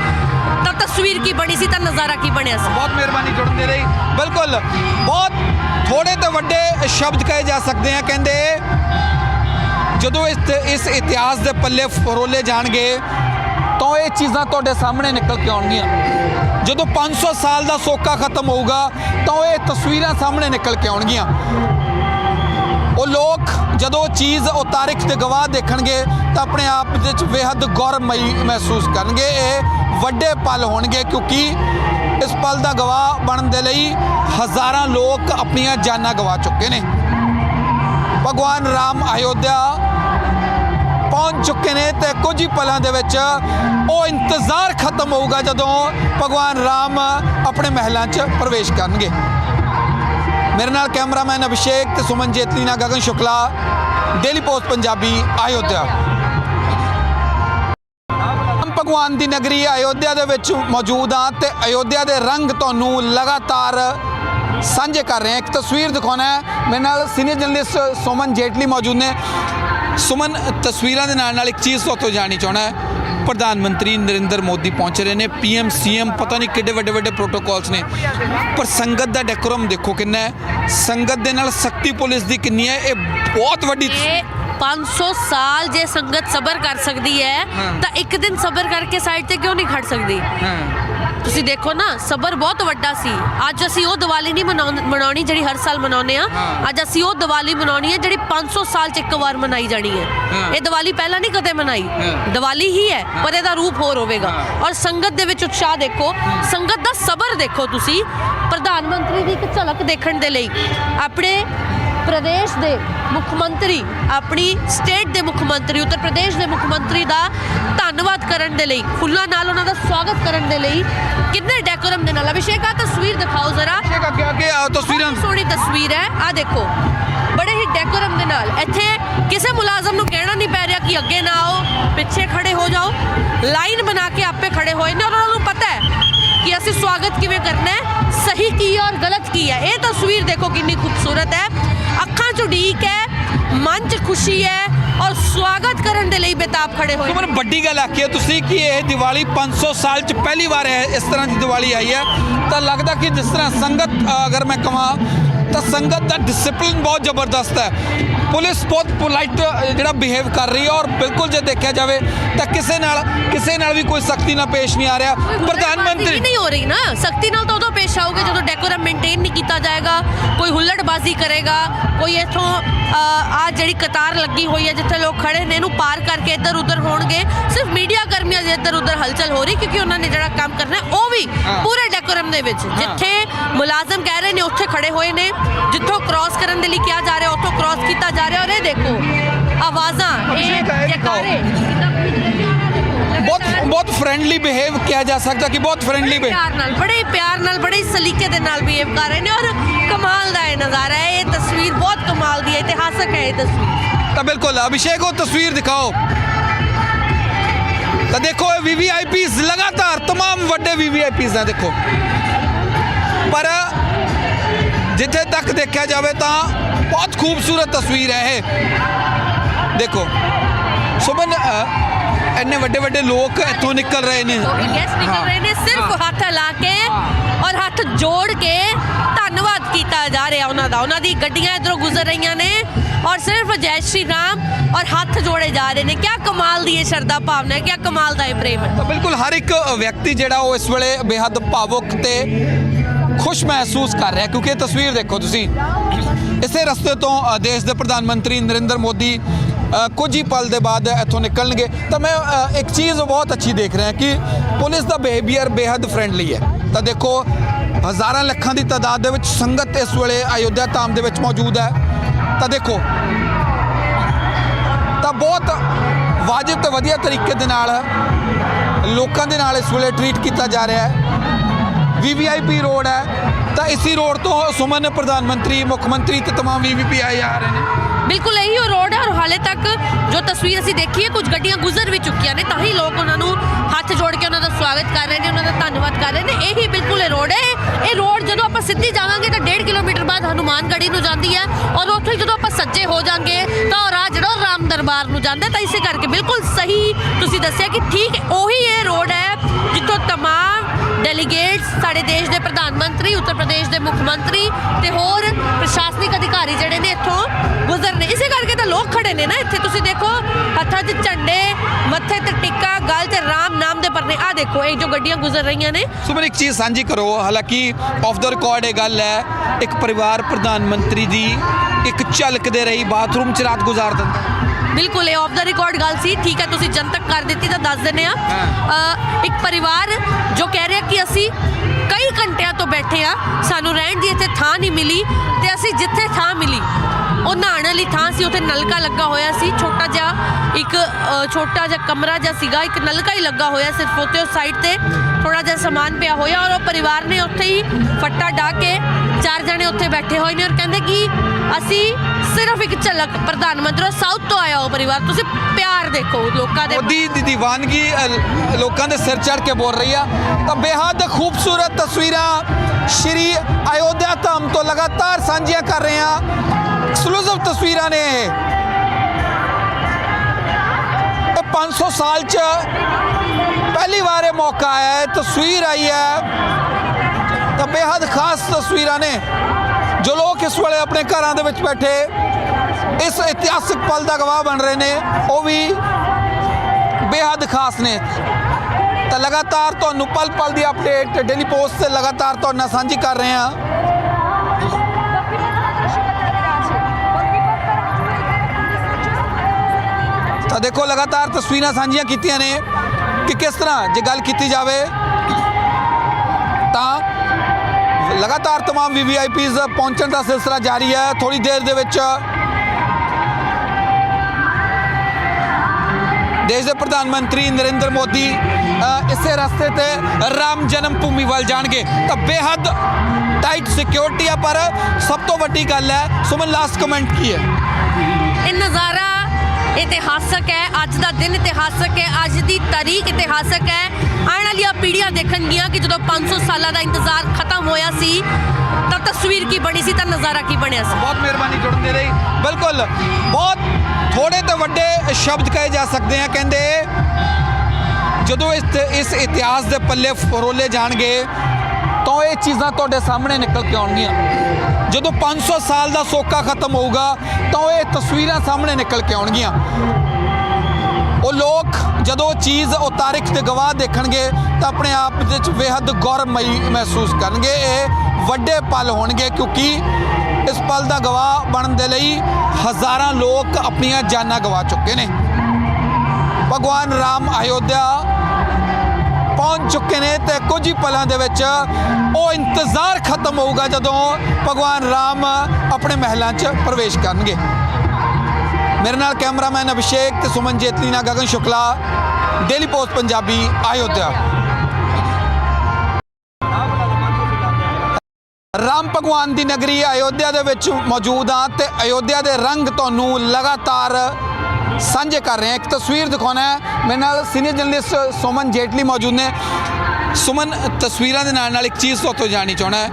ਤਾਂ ਤਸਵੀਰ ਕੀ ਬਣੀ ਸੀ, ਤਾਂ ਨਜ਼ਾਰਾ ਕੀ ਬਣਿਆ ਸੀ? ਬਹੁਤ ਮਿਹਰਬਾਨੀ ਜੁੜਨ ਦੇ ਲਈ। ਬਿਲਕੁਲ, ਬਹੁਤ ਥੋੜੇ ਤੋਂ ਵੱਡੇ ਸ਼ਬਦ ਕਹੇ ਜਾ ਸਕਦੇ ਆ, ਕਹਿੰਦੇ ਜਦੋਂ ਇਸ ਇਸ ਇਤਿਹਾਸ ਦੇ ਪੱਲੇ ਫਰੋਲੇ ਜਾਣਗੇ ਤਾਂ ਇਹ ਚੀਜ਼ਾਂ ਤੁਹਾਡੇ ਸਾਹਮਣੇ ਨਿਕਲ ਕੇ ਆਉਣਗੀਆਂ। ਜਦੋਂ 500 ਸਾਲ ਦਾ ਸੋਕਾ ਖਤਮ ਹੋਊਗਾ, ਤਾਂ ਇਹ ਤਸਵੀਰਾਂ ਸਾਹਮਣੇ ਨਿਕਲ ਕੇ ਆਉਣਗੀਆਂ। ਉਹ ਲੋਕ ਜਦੋਂ ਉਹ ਚੀਜ਼ ਉਹ ਤਾਰੀਖ ਦੇ ਗਵਾਹ ਦੇਖਣਗੇ, ਤਾਂ ਆਪਣੇ ਆਪ ਵਿੱਚ ਬੇਹੱਦ ਗੌਰਵਮਈ ਮਹਿਸੂਸ ਕਰਨਗੇ। ਇਹ ਵੱਡੇ ਪਲ ਹੋਣਗੇ ਕਿਉਂਕਿ ਇਸ ਪਲ ਦਾ ਗਵਾਹ ਬਣਨ ਦੇ ਲਈ ਹਜ਼ਾਰਾਂ ਲੋਕ ਆਪਣੀਆਂ ਜਾਨਾਂ ਗਵਾ ਚੁੱਕੇ ਨੇ। ਭਗਵਾਨ ਰਾਮ ਅਯੋਧਿਆ ਪਹੁੰਚ ਚੁੱਕੇ ਨੇ ਤੇ ਕੁਝ ਹੀ ਪਲਾਂ ਦੇ ਵਿੱਚ ਉਹ ਇੰਤਜ਼ਾਰ ਖਤਮ ਹੋਊਗਾ ਜਦੋਂ ਭਗਵਾਨ ਰਾਮ ਆਪਣੇ ਮਹਿਲਾਂ 'ਚ ਪ੍ਰਵੇਸ਼ ਕਰਨਗੇ। ਮੇਰੇ ਨਾਲ ਕੈਮਰਾਮੈਨ ਅਭਿਸ਼ੇਕ ਤੇ ਸੁਮਨ ਜੇਤਲੀ ਨਾਲ ਗਗਨ ਸ਼ੁਕਲਾ ਡੇਲੀ ਪੋਸਟ ਪੰਜਾਬੀ, ਅਯੋਧਿਆ। ਭਗਵਾਨ ਦੀ ਨਗਰੀ ਅਯੋਧਿਆ ਦੇ ਵਿੱਚ ਮੌਜੂਦ ਹਾਂ ਤੇ ਅਯੋਧਿਆ ਦੇ ਰੰਗ ਤੁਹਾਨੂੰ ਲਗਾਤਾਰ ਸਾਂਝੇ ਕਰ ਰਹੇ ਹਾਂ। ਇੱਕ ਤਸਵੀਰ ਦਿਖਾਉਣਾ ਹੈ। ਮੇਰੇ ਨਾਲ ਸੀਨੀਅਰ ਜਰਨਲਿਸਟ ਸੁਮਨ ਜੇਟਲੀ ਮੌਜੂਦ ਨੇ। ਸੁਮਨ ਤਸਵੀਰਾਂ ਦੇ ਨਾਲ ਨਾਲ ਇੱਕ ਚੀਜ਼ ਤੋਂ ਜਾਣੀ ਚਾਹਣਾ ਹੈ। ਪ੍ਰਧਾਨ ਮੰਤਰੀ ਨਰਿੰਦਰ ਮੋਦੀ ਪਹੁੰਚ ਰਹੇ ਨੇ ਪੀਐਮ ਸੀਐਮ ਪਤਾ ਨਹੀਂ ਕਿੱਡੇ ਵੱਡੇ ਵੱਡੇ ਪ੍ਰੋਟੋਕਾਲਸ ਨੇ। ਪਰ ਸੰਗਤ ਦਾ ਡੈਕੋਰਮ ਦੇਖੋ ਕਿੰਨਾ ਹੈ। ਸੰਗਤ ਦੇ ਨਾਲ ਸਖਤੀ ਪੁਲਿਸ ਦੀ ਕਿੰਨੀ ਹੈ ਇਹ ਬਹੁਤ ਵੱਡੀ ਇਹ 500 ਸਾਲ ਜੇ ਸੰਗਤ ਸਬਰ ਕਰ ਸਕਦੀ ਹੈ ਹਾਂ। ਤਾਂ ਇੱਕ ਦਿਨ ਸਬਰ ਕਰਕੇ ਸਾਈਡ ਤੇ ਕਿਉਂ ਨਹੀਂ ਖੜ ਸਕਦੀ? ਤੁਸੀਂ ਦੇਖੋ ਨਾ ਸਬਰ ਬਹੁਤ ਵੱਡਾ ਸੀ। ਅੱਜ ਅਸੀਂ ਉਹ ਦੀਵਾਲੀ ਨਹੀਂ ਮਨਾਉਣ- ਮਨਾਉਣੀ ਜਿਹੜੀ ਹਰ ਸਾਲ ਮਨਾਉਂਦੇ ਆ ਹਾਂ। ਅੱਜ ਅਸੀਂ ਉਹ ਦੀਵਾਲੀ ਮਨਾਉਣੀ ਹੈ ਜਿਹੜੀ 500 ਸਾਲ ਚ ਇੱਕ ਵਾਰ ਮਨਾਈ ਜਾਣੀ ਹੈ। ਹਾਂ। ਇਹ ਦੀਵਾਲੀ ਪਹਿਲਾਂ ਨਹੀਂ ਕਦੇ ਮਨਾਈ। ਹਾਂ। ਦੀਵਾਲੀ ਹੀ ਹੈ ਪਰ ਇਹਦਾ ਰੂਪ ਹੋਰ ਹੋਵੇਗਾ। ਹਾਂ। ਔਰ ਸੰਗਤ ਦੇ ਵਿੱਚ ਉਤਸ਼ਾਹ ਦੇਖੋ। ਸੰਗਤ ਦਾ ਸਬਰ ਦੇਖੋ ਤੁਸੀਂ। ਪ੍ਰਧਾਨ ਮੰਤਰੀ ਦੀ ਇੱਕ ਝਲਕ ਦੇਖਣ ਦੇ ਲਈ। ਆਪਣੇ ਪ੍ਰਦੇਸ਼ ਦੇ ਮੁੱਖ ਮੰਤਰੀ ਆਪਣੀ ਸਟੇਟ ਦੇ ਮੁੱਖ ਮੰਤਰੀ ਉੱਤਰ ਪ੍ਰਦੇਸ਼ ਦੇ ਮੁੱਖ ਮੰਤਰੀ ਦਾ ਧੰਨਵਾਦ ਕਰਨ ਦੇ ਲਈ ਫੁੱਲਾਂ ਨਾਲ ਉਹਨਾਂ ਦਾ ਸਵਾਗਤ ਕਰਨ ਦੇ ਲਈ ਕਿੰਨੇ ਡੈਕੋਰਮ ਦੇ ਨਾਲ। ਅਭਿਸ਼ੇਕ ਆ ਤਸਵੀਰ ਦਿਖਾਓ ਜ਼ਰਾ। ਅੱਗੇ ਅੱਗੇ ਤਸਵੀਰਾਂ। ਸੋਹਣੀ ਤਸਵੀਰ ਹੈ। ਆ ਦੇਖੋ ਬੜੇ ਹੀ ਡੈਕੋਰਮ ਦੇ ਨਾਲ। ਇੱਥੇ ਕਿਸੇ ਮੁਲਾਜ਼ਮ ਨੂੰ ਕਹਿਣਾ ਨਹੀਂ ਪੈ ਰਿਹਾ ਕਿ ਅੱਗੇ ਨਾ ਆਓ ਪਿੱਛੇ ਖੜੇ ਹੋ ਜਾਓ। ਲਾਈਨ ਬਣਾ ਕੇ ਆਪੇ ਖੜੇ ਹੋਏ ਨੇ ਉਹਨਾਂ ਨੂੰ ਪਤਾ ਹੈ ਕਿ ਅਸੀਂ ਸਵਾਗਤ ਕਿਵੇਂ ਕਰਨਾ ਹੈ ਸਹੀ ਕੀ ਹੈ ਔਰ ਗਲਤ ਕੀ ਹੈ। ਇਹ ਤਸਵੀਰ ਦੇਖੋ ਕਿੰਨੀ ਖੂਬਸੂਰਤ ਹੈ। 'ਚ ਉਡੀਕ ਹੈ ਮਨ 'ਚ ਖੁਸ਼ੀ ਹੈ ਔਰ ਸਵਾਗਤ ਕਰਨ ਦੇ ਲਈ ਬੇਤਾਬ ਖੜੇ ਹੋਏ ਤੁਮਨ ਵੱਡੀ ਗੱਲ ਆਖੀ ਹੈ ਤੁਸੀਂ ਕਿ ਇਹ ਦੀਵਾਲੀ 500 ਸਾਲ ਚ ਪਹਿਲੀ ਵਾਰ ਹੈ ਇਸ ਤਰ੍ਹਾਂ ਦੀ ਦੀਵਾਲੀ ਆਈ ਹੈ। ਤਾਂ ਲੱਗਦਾ ਕਿ ਜਿਸ ਤਰ੍ਹਾਂ ਸੰਗਤ ਅਗਰ ਮੈਂ ਕਹਾਂ ਤਾਂ ਸੰਗਤ ਦਾ ਡਿਸਪਲਿਨ ਬਹੁਤ ਜ਼ਬਰਦਸਤ ਹੈ। ਪੁਲਿਸ ਬਹੁਤ ਪੋਲਾਈਟ ਜਿਹੜਾ ਬਿਹੇਵ ਕਰ ਰਹੀ ਹੈ ਔਰ ਬਿਲਕੁਲ ਜੇ ਦੇਖਿਆ ਜਾਵੇ ਤਾਂ ਕਿਸੇ ਨਾਲ ਕਿਸੇ ਨਾਲ ਵੀ ਕੋਈ ਸਖਤੀ ਨਾਲ ਪੇਸ਼ ਨਹੀਂ ਆ ਰਿਹਾ। ਪ੍ਰਧਾਨ ਮੰਤਰੀ ਨਹੀਂ ਹੋ ਰਹੀ ਨਾ। ਸਖਤੀ ਨਾਲ ਤਾਂ ਉਦੋਂ ਪੇਸ਼ ਆਓਗੇ ਜਦੋਂ ਡੈਕੋਰਮ ਮੇਨਟੇਨ ਨਹੀਂ ਕੀਤਾ ਜਾਏਗਾ ਕੋਈ ਹੁੱਲੜਬਾਜ਼ੀ ਕਰੇਗਾ ਕੋਈ ਇਥੋਂ ਆ ਜਿਹੜੀ ਕਤਾਰ ਲੱਗੀ ਹੋਈ ਹੈ ਜਿੱਥੇ ਲੋਕ ਖੜੇ ਨੇ ਇਹਨੂੰ ਪਾਰ ਕਰਕੇ ਇੱਧਰ ਉੱਧਰ ਹੋਣਗੇ। ਸਿਰਫ ਮੀਡੀਆ ਕਰਮੀਆਂ ਦੇ ਇੱਧਰ ਉੱਧਰ ਹਲਚਲ ਹੋ ਰਹੀ ਕਿਉਂਕਿ ਉਹਨਾਂ ਨੇ ਜਿਹੜਾ ਕੰਮ ਕਰਨਾ ਉਹ ਵੀ। ਪੂਰੇ ਡੈਕੋਰਮ ਦੇ ਵਿੱਚ। ਜਿੱਥੇ ਮੁਲਾਜ਼ਮ ਕਹਿ ਰਹੇ ਨੇ ਉੱਥੇ ਖੜੇ ਹੋਏ ਨੇ। ਜਿੱਥੋਂ ਕ੍ਰਾਸ ਕਰਨ ਦੇ ਲਈ ਕਿਹਾ ਜਾ ਰਿਹਾ ਉੱਥੋਂ ਕ੍ਰਾਸ ਕੀਤਾ ਜਾ ਰਿਹਾ ਔਰ ਇਹ ਦੇਖੋ ਆਵਾਜ਼ਾਂ ਇਹ ਅਭਿਸ਼ੇਕ ਆਏ ਦਿਖਾਓ। ਜੈਕਾਰੇ ਕਿੰਨਾ ਕੁਝ ਦੇਖੋ। ਬਹੁਤ ਬਹੁਤ ਫ੍ਰੈਂਡਲੀ ਬਿਹੇਵ ਕਿਹਾ ਜਾ ਸਕਦਾ ਕਿ ਬਹੁਤ ਫ੍ਰੈਂਡਲੀ ਬਿਹੇਵ ਪਿਆਰ ਨਾਲ ਬੜੇ ਹੀ ਪਿਆਰ ਨਾਲ ਬੜੇ ਹੀ ਸਲੀਕੇ ਦੇ ਨਾਲ ਬਿਹੇਵ ਕਰ ਰਹੇ ਨੇ ਔਰ ਕਮਾਲ ਦਾ ਇਹ ਨਜ਼ਾਰਾ ਹੈ ਇਹ ਤਸਵੀਰ ਬਹੁਤ ਕਮਾਲ ਦੀ ਹੈ ਇਤਿਹਾਸਕ ਹੈ ਇਹ ਤਸਵੀਰ ਤਾਂ ਬਿਲਕੁਲ ਅਭਿਸ਼ੇਕ ਉਹ ਤਸਵੀਰ ਦਿਖਾਓ ਤਾਂ ਦੇਖੋ ਇਹ ਵੀਵੀਆਈਪੀਸ ਲਗਾਤਾਰ तमाम ਵੱਡੇ ਵੀਵੀਆਈਪੀਸ ਆ ਦੇਖੋ ਪਰ ਜਿੱਥੇ ਤੱਕ ਦੇਖਿਆ ਜਾਵੇ ਤਾਂ ਬਹੁਤ ਖੂਬਸੂਰਤ ਤਸਵੀਰ ਹੈ ਇਹ ਦੇਖੋ ਸੁਮਨ ਇੰਨੇ ਵੱਡੇ ਵੱਡੇ ਲੋਕ ਇੱਥੋਂ ਨਿਕਲ ਰਹੇ ਨੇ ਗੈਸ ਨਿਕਲ ਰਹੇ ਨੇ ਸਿਰਫ। ਹੱਥ ਲਾ ਕੇ ਔਰ ਹੱਥ ਜੋੜ ਕੇ ਧੰਨਵਾਦ ਕੀਤਾ ਜਾ ਰਿਹਾ ਉਹਨਾਂ ਦਾ ਉਹਨਾਂ ਦੀ ਗੱਡੀਆਂ ਇਧਰੋਂ ਗੁਜ਼ਰ ਰਹੀਆਂ ਨੇ ਔਰ ਸਿਰਫ ਜੈ ਸ਼੍ਰੀ ਰਾਮ ਔਰ ਹੱਥ ਜੋੜੇ ਜਾ ਰਹੇ ਨੇ ਕਿਆ ਕਮਾਲ ਦੀ ਇਹ ਸ਼ਰਧਾ ਭਾਵਨਾ ਹੈ ਕਿਆ ਕਮਾਲ ਦਾ ਇਹ ਪ੍ਰੇਮ ਹੈ ਬਿਲਕੁਲ ਹਰ ਇੱਕ ਵਿਅਕਤੀ ਜਿਹੜਾ ਉਹ ਇਸ ਵੇਲੇ ਬੇਹੱਦ ਭਾਵੁਕ ਤੇ ਖੁਸ਼ ਮਹਿਸੂਸ ਕਰ ਰਿਹਾ ਕਿਉਂਕਿ ਇਹ ਤਸਵੀਰ ਦੇਖੋ ਤੁਸੀਂ ਇਸੇ ਰਸਤੇ ਤੋਂ ਦੇਸ਼ ਦੇ ਪ੍ਰਧਾਨ ਮੰਤਰੀ ਨਰਿੰਦਰ ਮੋਦੀ ਕੁਝ ਹੀ ਪਲ ਦੇ ਬਾਅਦ ਇੱਥੋਂ ਨਿਕਲਣਗੇ। ਤਾਂ ਮੈਂ ਇੱਕ ਚੀਜ਼ ਬਹੁਤ ਅੱਛੀ ਦੇਖ ਰਿਹਾ ਕਿ ਪੁਲਿਸ ਦਾ ਬਿਹੇਵੀਅਰ ਬੇਹੱਦ ਫ੍ਰੈਂਡਲੀ ਹੈ। ਤਾਂ ਦੇਖੋ, ਹਜ਼ਾਰਾਂ ਲੱਖਾਂ ਦੀ ਤਾਦਾਦ ਦੇ ਵਿੱਚ ਸੰਗਤ ਇਸ ਵੇਲੇ ਅਯੋਧਿਆ ਧਾਮ ਦੇ ਵਿੱਚ ਮੌਜੂਦ ਹੈ। ਤਾਂ ਦੇਖੋ, ਤਾਂ ਬਹੁਤ ਵਾਜਬ ਤੇ ਵਧੀਆ ਤਰੀਕੇ ਦੇ ਨਾਲ, ਲੋਕਾਂ ਦੇ ਨਾਲ ਇਸ ਵੇਲੇ ਟਰੀਟ ਕੀਤਾ ਜਾ ਰਿਹਾ ਹੈ। ਵੀਵੀਆਈਪੀ ਰੋਡ ਹੈ। ਤਾਂ ਇਸੇ ਰੋਡ ਤੋਂ ਸੁਮਨ, ਪ੍ਰਧਾਨ ਮੰਤਰੀ, ਮੁੱਖ ਮੰਤਰੀ ਤੇ ਤਮਾਮ ਵੀਵੀਪੀ ਆਏ ਆ ਰਹੇ ਨੇ। ਬਿਲਕੁਲ ਇਹੀ ਉਹ ਰੋਡ ਹੈ ਔਰ ਹਾਲੇ ਤੱਕ ਜੋ ਤਸਵੀਰ ਅਸੀਂ ਦੇਖੀ ਹੈ ਕੁਝ ਗੱਡੀਆਂ ਗੁਜ਼ਰ ਵੀ ਚੁੱਕੀਆਂ ਨੇ, ਤਾਂ ਹੀ ਲੋਕ ਉਹਨਾਂ ਨੂੰ ਹੱਥ ਜੋੜ ਕੇ ਉਹਨਾਂ ਦਾ ਸਵਾਗਤ ਕਰ ਰਹੇ ਨੇ, ਉਹਨਾਂ ਦਾ ਧੰਨਵਾਦ ਕਰ ਰਹੇ ਨੇ। ਇਹੀ ਬਿਲਕੁਲ ਇਹ ਰੋਡ ਹੈ। ਇਹ ਰੋਡ ਜਦੋਂ ਆਪਾਂ ਸਿੱਧੀ ਜਾਵਾਂਗੇ ਤਾਂ 1.5 ਕਿਲੋਮੀਟਰ ਬਾਅਦ ਹਨੂਮਾਨ ਗੜੀ ਨੂੰ ਜਾਂਦੀ ਹੈ ਔਰ ਉੱਥੇ ਜਦੋਂ ਆਪਾਂ ਸੱਜੇ ਹੋ ਜਾਾਂਗੇ ਤਾਂ ਰਾਹ ਜਿਹੜਾ ਰਾਮ ਦਰਬਾਰ ਨੂੰ ਜਾਂਦਾ ਤਾਂ ਇਸੇ ਕਰਕੇ ਬਿਲਕੁਲ ਸਹੀ ਤੁਸੀਂ ਦੱਸਿਆ ਕਿ ਠੀਕ ਉਹੀ ਇਹ ਰੋਡ ਹੈ, ਜਿੱਥੋਂ ਤਮਾਮ ਡੈਲੀਗੇਟਸ ਸਾਡੇ ਦੇਸ਼ ਦੇ ਪ੍ਰਧਾਨ ਮੰਤਰੀ, ਉੱਤਰ ਪ੍ਰਦੇਸ਼ ਦੇ ਮੁੱਖ ਮੰਤਰੀ ਤੇ ਹੋਰ ਪ੍ਰਸ਼ਾਸਨਿਕ ਅਧਿਕਾਰੀ ਜਿਹੜੇ ਨੇ ਇੱਥੋਂ ਗੁਜ਼ਰਨੇ ਇਸੇ ਕਰਕੇ ਤਾਂ ਲੋਕ ਖੜੇ ਨੇ ਨਾ ਇੱਥੇ। ਤੁਸੀਂ ਦੇਖੋ, ਹੱਥਾਂ 'ਚ ਝੰਡੇ, ਮੱਥੇ ਤੇ ਟਿੱਕਾ, ਗਲ ਤੇ ਰਾਮ ਨਾਮ ਦੇ ਪਰਨੇ। ਆ ਦੇਖੋ, ਇਹ ਜੋ ਗੱਡੀਆਂ ਗੁਜ਼ਰ ਰਹੀਆਂ ਨੇ। ਸੁਮਨ, ਇੱਕ ਚੀਜ਼ ਸਾਂਝੀ ਕਰੋ। ਹਾਲਾਂਕਿ ਆਫ ਦਾ ਰਿਕਾਰਡ ਇਹ ਗੱਲ ਹੈ, ਇੱਕ ਪਰਿਵਾਰ ਪ੍ਰਧਾਨ ਮੰਤਰੀ ਦੀ ਇੱਕ ਝਲਕ ਦੇ ਰਹੀ, ਬਾਥਰੂਮ 'ਚ ਰਾਤ ਗੁਜ਼ਾਰ ਦਿੰਦਾ ਬਿਲਕੁਲ ਇਹ ਆਫ ਦਾ ਰਿਕਾਰਡ ਗੱਲ ਸੀ ਠੀਕ ਹੈ ਤੁਸੀਂ ਜਨਤਕ ਕਰ ਦਿੱਤੀ ਤਾਂ ਦੱਸ ਦਿੰਨੇ ਆ ਇੱਕ ਪਰਿਵਾਰ ਜੋ ਕਹਿ ਰਿਹਾ ਕਿ ਅਸੀਂ ਕਈ ਘੰਟਿਆਂ ਤੋਂ ਬੈਠੇ ਆ ਸਾਨੂੰ ਰਹਿਣ ਦੀ ਇੱਥੇ ਥਾਂ ਨਹੀਂ ਮਿਲੀ ਤੇ ਅਸੀਂ ਜਿੱਥੇ ਥਾਂ ਮਿਲੀ ਉਹ ਨਹਾਉਣ ਵਾਲੀ ਥਾਂ ਸੀ, ਉੱਥੇ ਨਲਕਾ ਲੱਗਾ ਹੋਇਆ ਸੀ, ਛੋਟਾ ਜਿਹਾ ਇੱਕ ਛੋਟਾ ਜਿਹਾ ਕਮਰਾ ਜਿਹਾ ਸੀਗਾ, ਇੱਕ ਨਲਕਾ ਹੀ ਲੱਗਾ ਹੋਇਆ ਸਿਰਫ ਉੱਤੇ ਉਸ ਸਾਈਡ ਤੇ ਥੋੜਾ ਜਿਹਾ ਸਮਾਨ ਪਿਆ ਹੋਇਆ ਔਰ ਉਹ ਪਰਿਵਾਰ ਨੇ ਉੱਥੇ ਹੀ ਫੱਟਾ ਡਾ ਕੇ ਚਾਰ ਜਣੇ ਉੱਥੇ ਬੈਠੇ ਹੋਏ ਨੇ ਔਰ ਕਹਿੰਦੇ ਕਿ ਅਸੀਂ ਸਿਰਫ ਇੱਕ ਝਲਕ ਪ੍ਰਧਾਨ ਮੰਤਰੀ ਸਾਊਥ ਤੋਂ ਆਇਆ ਉਹ ਪਰਿਵਾਰ, ਤੁਸੀਂ ਪਿਆਰ ਦੇਖੋ ਲੋਕਾਂ ਦੇ ਮੋਦੀ ਦੀ ਦੀਵਾਨਗੀ ਲੋਕਾਂ ਦੇ ਸਿਰ ਚੜ ਕੇ ਬੋਲ ਰਹੀ ਆ। ਤਾਂ ਬੇਹੱਦ ਖੂਬਸੂਰਤ ਤਸਵੀਰਾਂ ਸ਼੍ਰੀ ਅਯੋਧਿਆ ਧਾਮ ਤੋਂ ਲਗਾਤਾਰ ਸਾਂਝੀਆਂ ਕਰ ਰਹੇ ਆ ਐਕਸਕਲੂਸਿਵ ਤਸਵੀਰਾਂ ਨੇ। ਇਹ ਇਹ 500 ਸਾਲ ਚ ਪਹਿਲੀ ਵਾਰ ਇਹ ਮੌਕਾ ਆਇਆ ਹੈ, ਤਸਵੀਰ ਆਈ ਹੈ। ਤਾਂ ਬੇਹੱਦ ਖਾਸ ਤਸਵੀਰਾਂ ਨੇ। ਜੋ ਲੋਕ ਇਸ ਵੇਲੇ ਆਪਣੇ ਘਰਾਂ ਦੇ ਵਿੱਚ ਬੈਠੇ, ਇਸ ਇਤਿਹਾਸਕ ਪਲ ਦਾ ਗਵਾਹ ਬਣ ਰਹੇ ਨੇ, ਉਹ ਵੀ ਬੇਹੱਦ ਖਾਸ ਨੇ। ਤਾਂ ਲਗਾਤਾਰ ਤੁਹਾਨੂੰ ਪਲ ਪਲ ਦੀ ਅਪਡੇਟ ਡੇਲੀ ਪੋਸਟ ਤੇ ਲਗਾਤਾਰ ਤੁਹਾਡੇ ਨਾਲ ਸਾਂਝੀ ਕਰ ਰਹੇ ਹਾਂ। ਦੇਖੋ ਲਗਾਤਾਰ ਤਸਵੀਰਾਂ ਸਾਂਝੀਆਂ ਕੀਤੀਆਂ ਨੇ ਕਿ ਕਿਸ ਤਰ੍ਹਾਂ ਜੇ ਗੱਲ ਕੀਤੀ ਜਾਵੇ ਤਾਂ ਲਗਾਤਾਰ तमाम ਵੀਵੀਆਈਪੀਜ਼ ਪਹੁੰਚਣ ਦਾ ਸਿਲਸਿਲਾ ਜਾਰੀ ਹੈ ਥੋੜੀ ਦੇਰ ਦੇ ਵਿੱਚ ਦੇਸ਼ ਦੇ ਪ੍ਰਧਾਨ ਮੰਤਰੀ ਨਰਿੰਦਰ ਮੋਦੀ ਅ, ਇਸੇ ਰਸਤੇ ਤੇ ਰਾਮ ਜਨਮ ਭੂਮੀ ਵੱਲ ਜਾਣਗੇ ਤਾਂ ਬੇਹੱਦ ਟਾਈਟ ਸਿਕਿਉਰਿਟੀ ਆ ਪਰ ਸਭ ਤੋਂ ਵੱਡੀ ਗੱਲ ਹੈ ਸੁਮਨ ਲਾਸਟ ਕਮੈਂਟ ਕੀ ਹੈ ਇਹ ਨਜ਼ਾਰਾ ਇਤਿਹਾਸਕ ਹੈ, ਅੱਜ ਦਾ ਦਿਨ ਇਤਿਹਾਸਕ ਹੈ, ਅੱਜ ਦੀ ਤਾਰੀਖ ਇਤਿਹਾਸਕ ਹੈ। ਆਉਣ ਵਾਲੀਆਂ ਪੀੜ੍ਹੀਆਂ ਦੇਖਣਗੀਆਂ ਕਿ ਜਦੋਂ 500 ਸਾਲਾਂ ਦਾ ਇੰਤਜ਼ਾਰ ਖਤਮ ਹੋਇਆ ਸੀ, ਤਾਂ ਤਸਵੀਰ ਕੀ ਬਣੀ ਸੀ ਤਾਂ ਨਜ਼ਾਰਾ ਕੀ ਬਣਿਆ ਸੀ? ਬਹੁਤ ਮਿਹਰਬਾਨੀ ਜੁੜਨ ਦੇ ਲਈ। ਬਿਲਕੁਲ, ਬਹੁਤ ਥੋੜੇ ਤੋਂ ਵੱਡੇ ਸ਼ਬਦ ਕਹੇ ਜਾ ਸਕਦੇ ਆ, ਕਹਿੰਦੇ ਜਦੋਂ ਇਸ ਇਸ ਇਤਿਹਾਸ ਦੇ ਪੱਲੇ ਫਰੋਲੇ ਜਾਣਗੇ ਤਾਂ ਇਹ ਚੀਜ਼ਾਂ ਤੁਹਾਡੇ ਸਾਹਮਣੇ ਨਿਕਲ ਕੇ ਆਉਣਗੀਆਂ? ਜਦੋਂ 500 ਸਾਲ ਦਾ ਸੋਕਾ ਖਤਮ ਹੋਊਗਾ, ਤਾਂ ਇਹ ਤਸਵੀਰਾਂ ਸਾਹਮਣੇ ਨਿਕਲ ਕੇ ਆਉਣਗੀਆਂ। ਉਹ ਲੋਕ ਜਦੋਂ ਉਹ ਚੀਜ਼ ਉਹ ਤਾਰੀਖ ਤੇ ਗਵਾਹ ਦੇਖਣਗੇ, ਤਾਂ ਆਪਣੇ ਆਪ ਵਿੱਚ ਬੇਹੱਦ ਗੌਰਵਮਈ ਮਹਿਸੂਸ ਕਰਨਗੇ। ਇਹ ਵੱਡੇ ਪਲ ਹੋਣਗੇ ਕਿਉਂਕਿ ਇਸ ਪਲ ਦਾ ਗਵਾਹ ਬਣਨ ਦੇ ਲਈ ਹਜ਼ਾਰਾਂ ਲੋਕ ਆਪਣੀਆਂ ਜਾਨਾਂ ਗਵਾ ਚੁੱਕੇ ਨੇ। ਭਗਵਾਨ ਰਾਮ ਅਯੋਧਿਆ ਪਹੁੰਚ ਚੁੱਕੇ ਨੇ ਤੇ ਕੁਝ ਹੀ ਪਲਾਂ ਦੇ ਵਿੱਚ ਉਹ ਇੰਤਜ਼ਾਰ ਖਤਮ ਹੋਊਗਾ ਜਦੋਂ ਭਗਵਾਨ ਰਾਮ ਆਪਣੇ ਮਹਿਲਾਂ 'ਚ ਪ੍ਰਵੇਸ਼ ਕਰਨਗੇ। ਮੇਰੇ ਨਾਲ ਕੈਮਰਾਮੈਨ ਅਭਿਸ਼ੇਕ ਤੇ ਸੁਮਨ ਜੇਤਲੀ ਨਾਲ ਗਗਨ ਸ਼ੁਕਲਾ ਡੇਲੀ ਪੋਸਟ ਪੰਜਾਬੀ, ਅਯੋਧਿਆ। ਰਾਮ ਭਗਵਾਨ ਦੀ ਨਗਰੀ ਅਯੋਧਿਆ ਦੇ ਵਿੱਚ ਮੌਜੂਦ ਹਾਂ ਤੇ ਅਯੋਧਿਆ ਦੇ ਰੰਗ ਤੁਹਾਨੂੰ ਲਗਾਤਾਰ ਸਾਂਝੇ ਕਰ ਰਹੇ ਹਾਂ। ਇੱਕ ਤਸਵੀਰ ਦਿਖਾਉਣਾ ਹੈ। ਮੇਰੇ ਨਾਲ ਸੀਨੀਅਰ ਜਰਨਲਿਸਟ ਸੁਮਨ ਜੇਟਲੀ ਮੌਜੂਦ ਨੇ। ਸੁਮਨ ਤਸਵੀਰਾਂ ਦੇ ਨਾਲ ਨਾਲ ਇੱਕ ਚੀਜ਼ ਤੁਹਾਤੋਂ ਜਾਣੀ ਚਾਹਣਾ ਹੈ।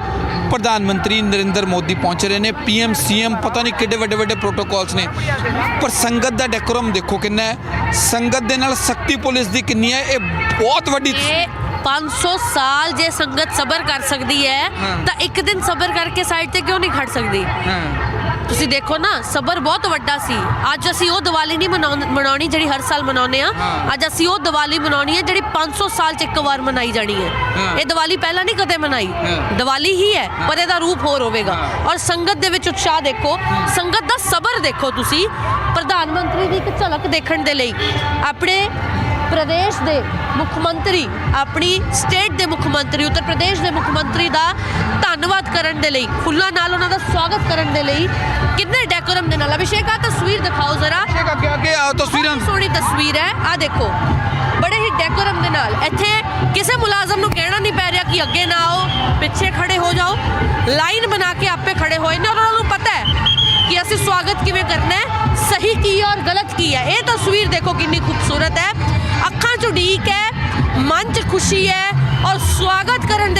ਪ੍ਰਧਾਨ ਮੰਤਰੀ ਨਰਿੰਦਰ ਮੋਦੀ ਪਹੁੰਚ ਰਹੇ ਨੇ। ਪੀਐਮ ਸੀਐਮ ਪਤਾ ਨਹੀਂ ਕਿੱਡੇ ਵੱਡੇ ਵੱਡੇ ਪ੍ਰੋਟੋਕਾਲਸ ਨੇ। ਪਰ ਸੰਗਤ ਦਾ ਡੈਕੋਰਮ ਦੇਖੋ ਕਿੰਨਾ ਹੈ। ਸੰਗਤ ਦੇ ਨਾਲ ਸਖਤੀ ਪੁਲਿਸ ਦੀ ਕਿੰਨੀ ਹੈ। ਇਹ ਬਹੁਤ ਵੱਡੀ ਇਹ 500 ਸਾਲ ਜੇ ਸੰਗਤ ਸਬਰ ਕਰ ਸਕਦੀ ਹੈ ਹਾਂ। ਤਾਂ ਇੱਕ ਦਿਨ ਸਬਰ ਕਰਕੇ ਸਾਈਡ ਤੇ ਕਿਉਂ ਨਹੀਂ ਖੜ ਸਕਦੀ? ਹਾਂ। ਤੁਸੀਂ ਦੇਖੋ ਨਾ ਸਬਰ ਬਹੁਤ ਵੱਡਾ ਸੀ। ਅੱਜ ਅਸੀਂ ਉਹ ਦੀਵਾਲੀ ਨਹੀਂ ਮਨਾਉਣ- ਮਨਾਉਣੀ ਜਿਹੜੀ ਹਰ ਸਾਲ ਮਨਾਉਂਦੇ ਆ। ਅੱਜ ਅਸੀਂ ਉਹ ਦੀਵਾਲੀ ਮਨਾਉਣੀ ਹੈ ਜਿਹੜੀ 500 ਸਾਲ ਚ ਇੱਕ ਵਾਰ ਮਨਾਈ ਜਾਣੀ ਹੈ। ਹਾਂ। ਇਹ ਦੀਵਾਲੀ ਪਹਿਲਾਂ ਨਹੀਂ ਕਦੇ ਮਨਾਈ। ਹਾਂ। ਦੀਵਾਲੀ ਹੀ ਹੈ ਪਰ ਇਹਦਾ ਰੂਪ ਹੋਰ ਹੋਵੇਗਾ। ਹਾਂ। ਔਰ ਸੰਗਤ ਦੇ ਵਿੱਚ ਉਤਸ਼ਾਹ ਦੇਖੋ। ਸੰਗਤ ਦਾ ਸਬਰ ਦੇਖੋ ਤੁਸੀਂ। ਪ੍ਰਧਾਨ ਮੰਤਰੀ ਦੀ ਇੱਕ ਝਲਕ ਦੇਖਣ ਦੇ ਲਈ। ਆਪਣੇ ਪ੍ਰਦੇਸ਼ ਦੇ ਮੁੱਖ ਮੰਤਰੀ ਆਪਣੀ ਸਟੇਟ ਦੇ ਮੁੱਖ ਮੰਤਰੀ ਉੱਤਰ ਪ੍ਰਦੇਸ਼ ਦੇ ਮੁੱਖ ਮੰਤਰੀ ਦਾ ਧੰਨਵਾਦ ਕਰਨ ਦੇ ਲਈ ਫੁੱਲਾਂ ਨਾਲ ਉਹਨਾਂ ਦਾ ਸਵਾਗਤ ਕਰਨ ਦੇ ਲਈ ਕਿੰਨੇ ਡੈਕੋਰਮ ਦੇ ਨਾਲ। ਅਭਿਸ਼ੇਕ ਆ ਤਸਵੀਰ ਦਿਖਾਓ ਜ਼ਰਾ। ਅੱਗੇ ਅੱਗੇ ਤਸਵੀਰਾਂ। ਸੋਹਣੀ ਤਸਵੀਰ ਹੈ। ਆ ਦੇਖੋ ਬੜੇ ਹੀ ਡੈਕੋਰਮ ਦੇ ਨਾਲ। ਇੱਥੇ ਕਿਸੇ ਮੁਲਾਜ਼ਮ ਨੂੰ ਕਹਿਣਾ ਨਹੀਂ ਪੈ ਰਿਹਾ ਕਿ ਅੱਗੇ ਨਾ ਆਓ ਪਿੱਛੇ ਖੜੇ ਹੋ ਜਾਓ। ਲਾਈਨ ਬਣਾ ਕੇ ਆਪੇ ਖੜੇ ਹੋਏ ਨੇ ਉਹਨਾਂ ਨੂੰ ਪਤਾ ਹੈ ਕਿ ਅਸੀਂ ਸਵਾਗਤ ਕਿਵੇਂ ਕਰਨਾ ਹੈ ਸਹੀ ਕੀ ਹੈ ਔਰ ਗਲਤ ਕੀ ਹੈ ਇਹ ਤਸਵੀਰ ਦੇਖੋ ਕਿੰਨੀ ਖੂਬਸੂਰਤ ਹੈ ਅੱਖਾਂ 'ਚ ਉਡੀਕ ਹੈ ਮਨ 'ਚ ਖੁਸ਼ੀ ਹੈ ਔਰ ਸਵਾਗਤ ਕਰਨ ਦੇ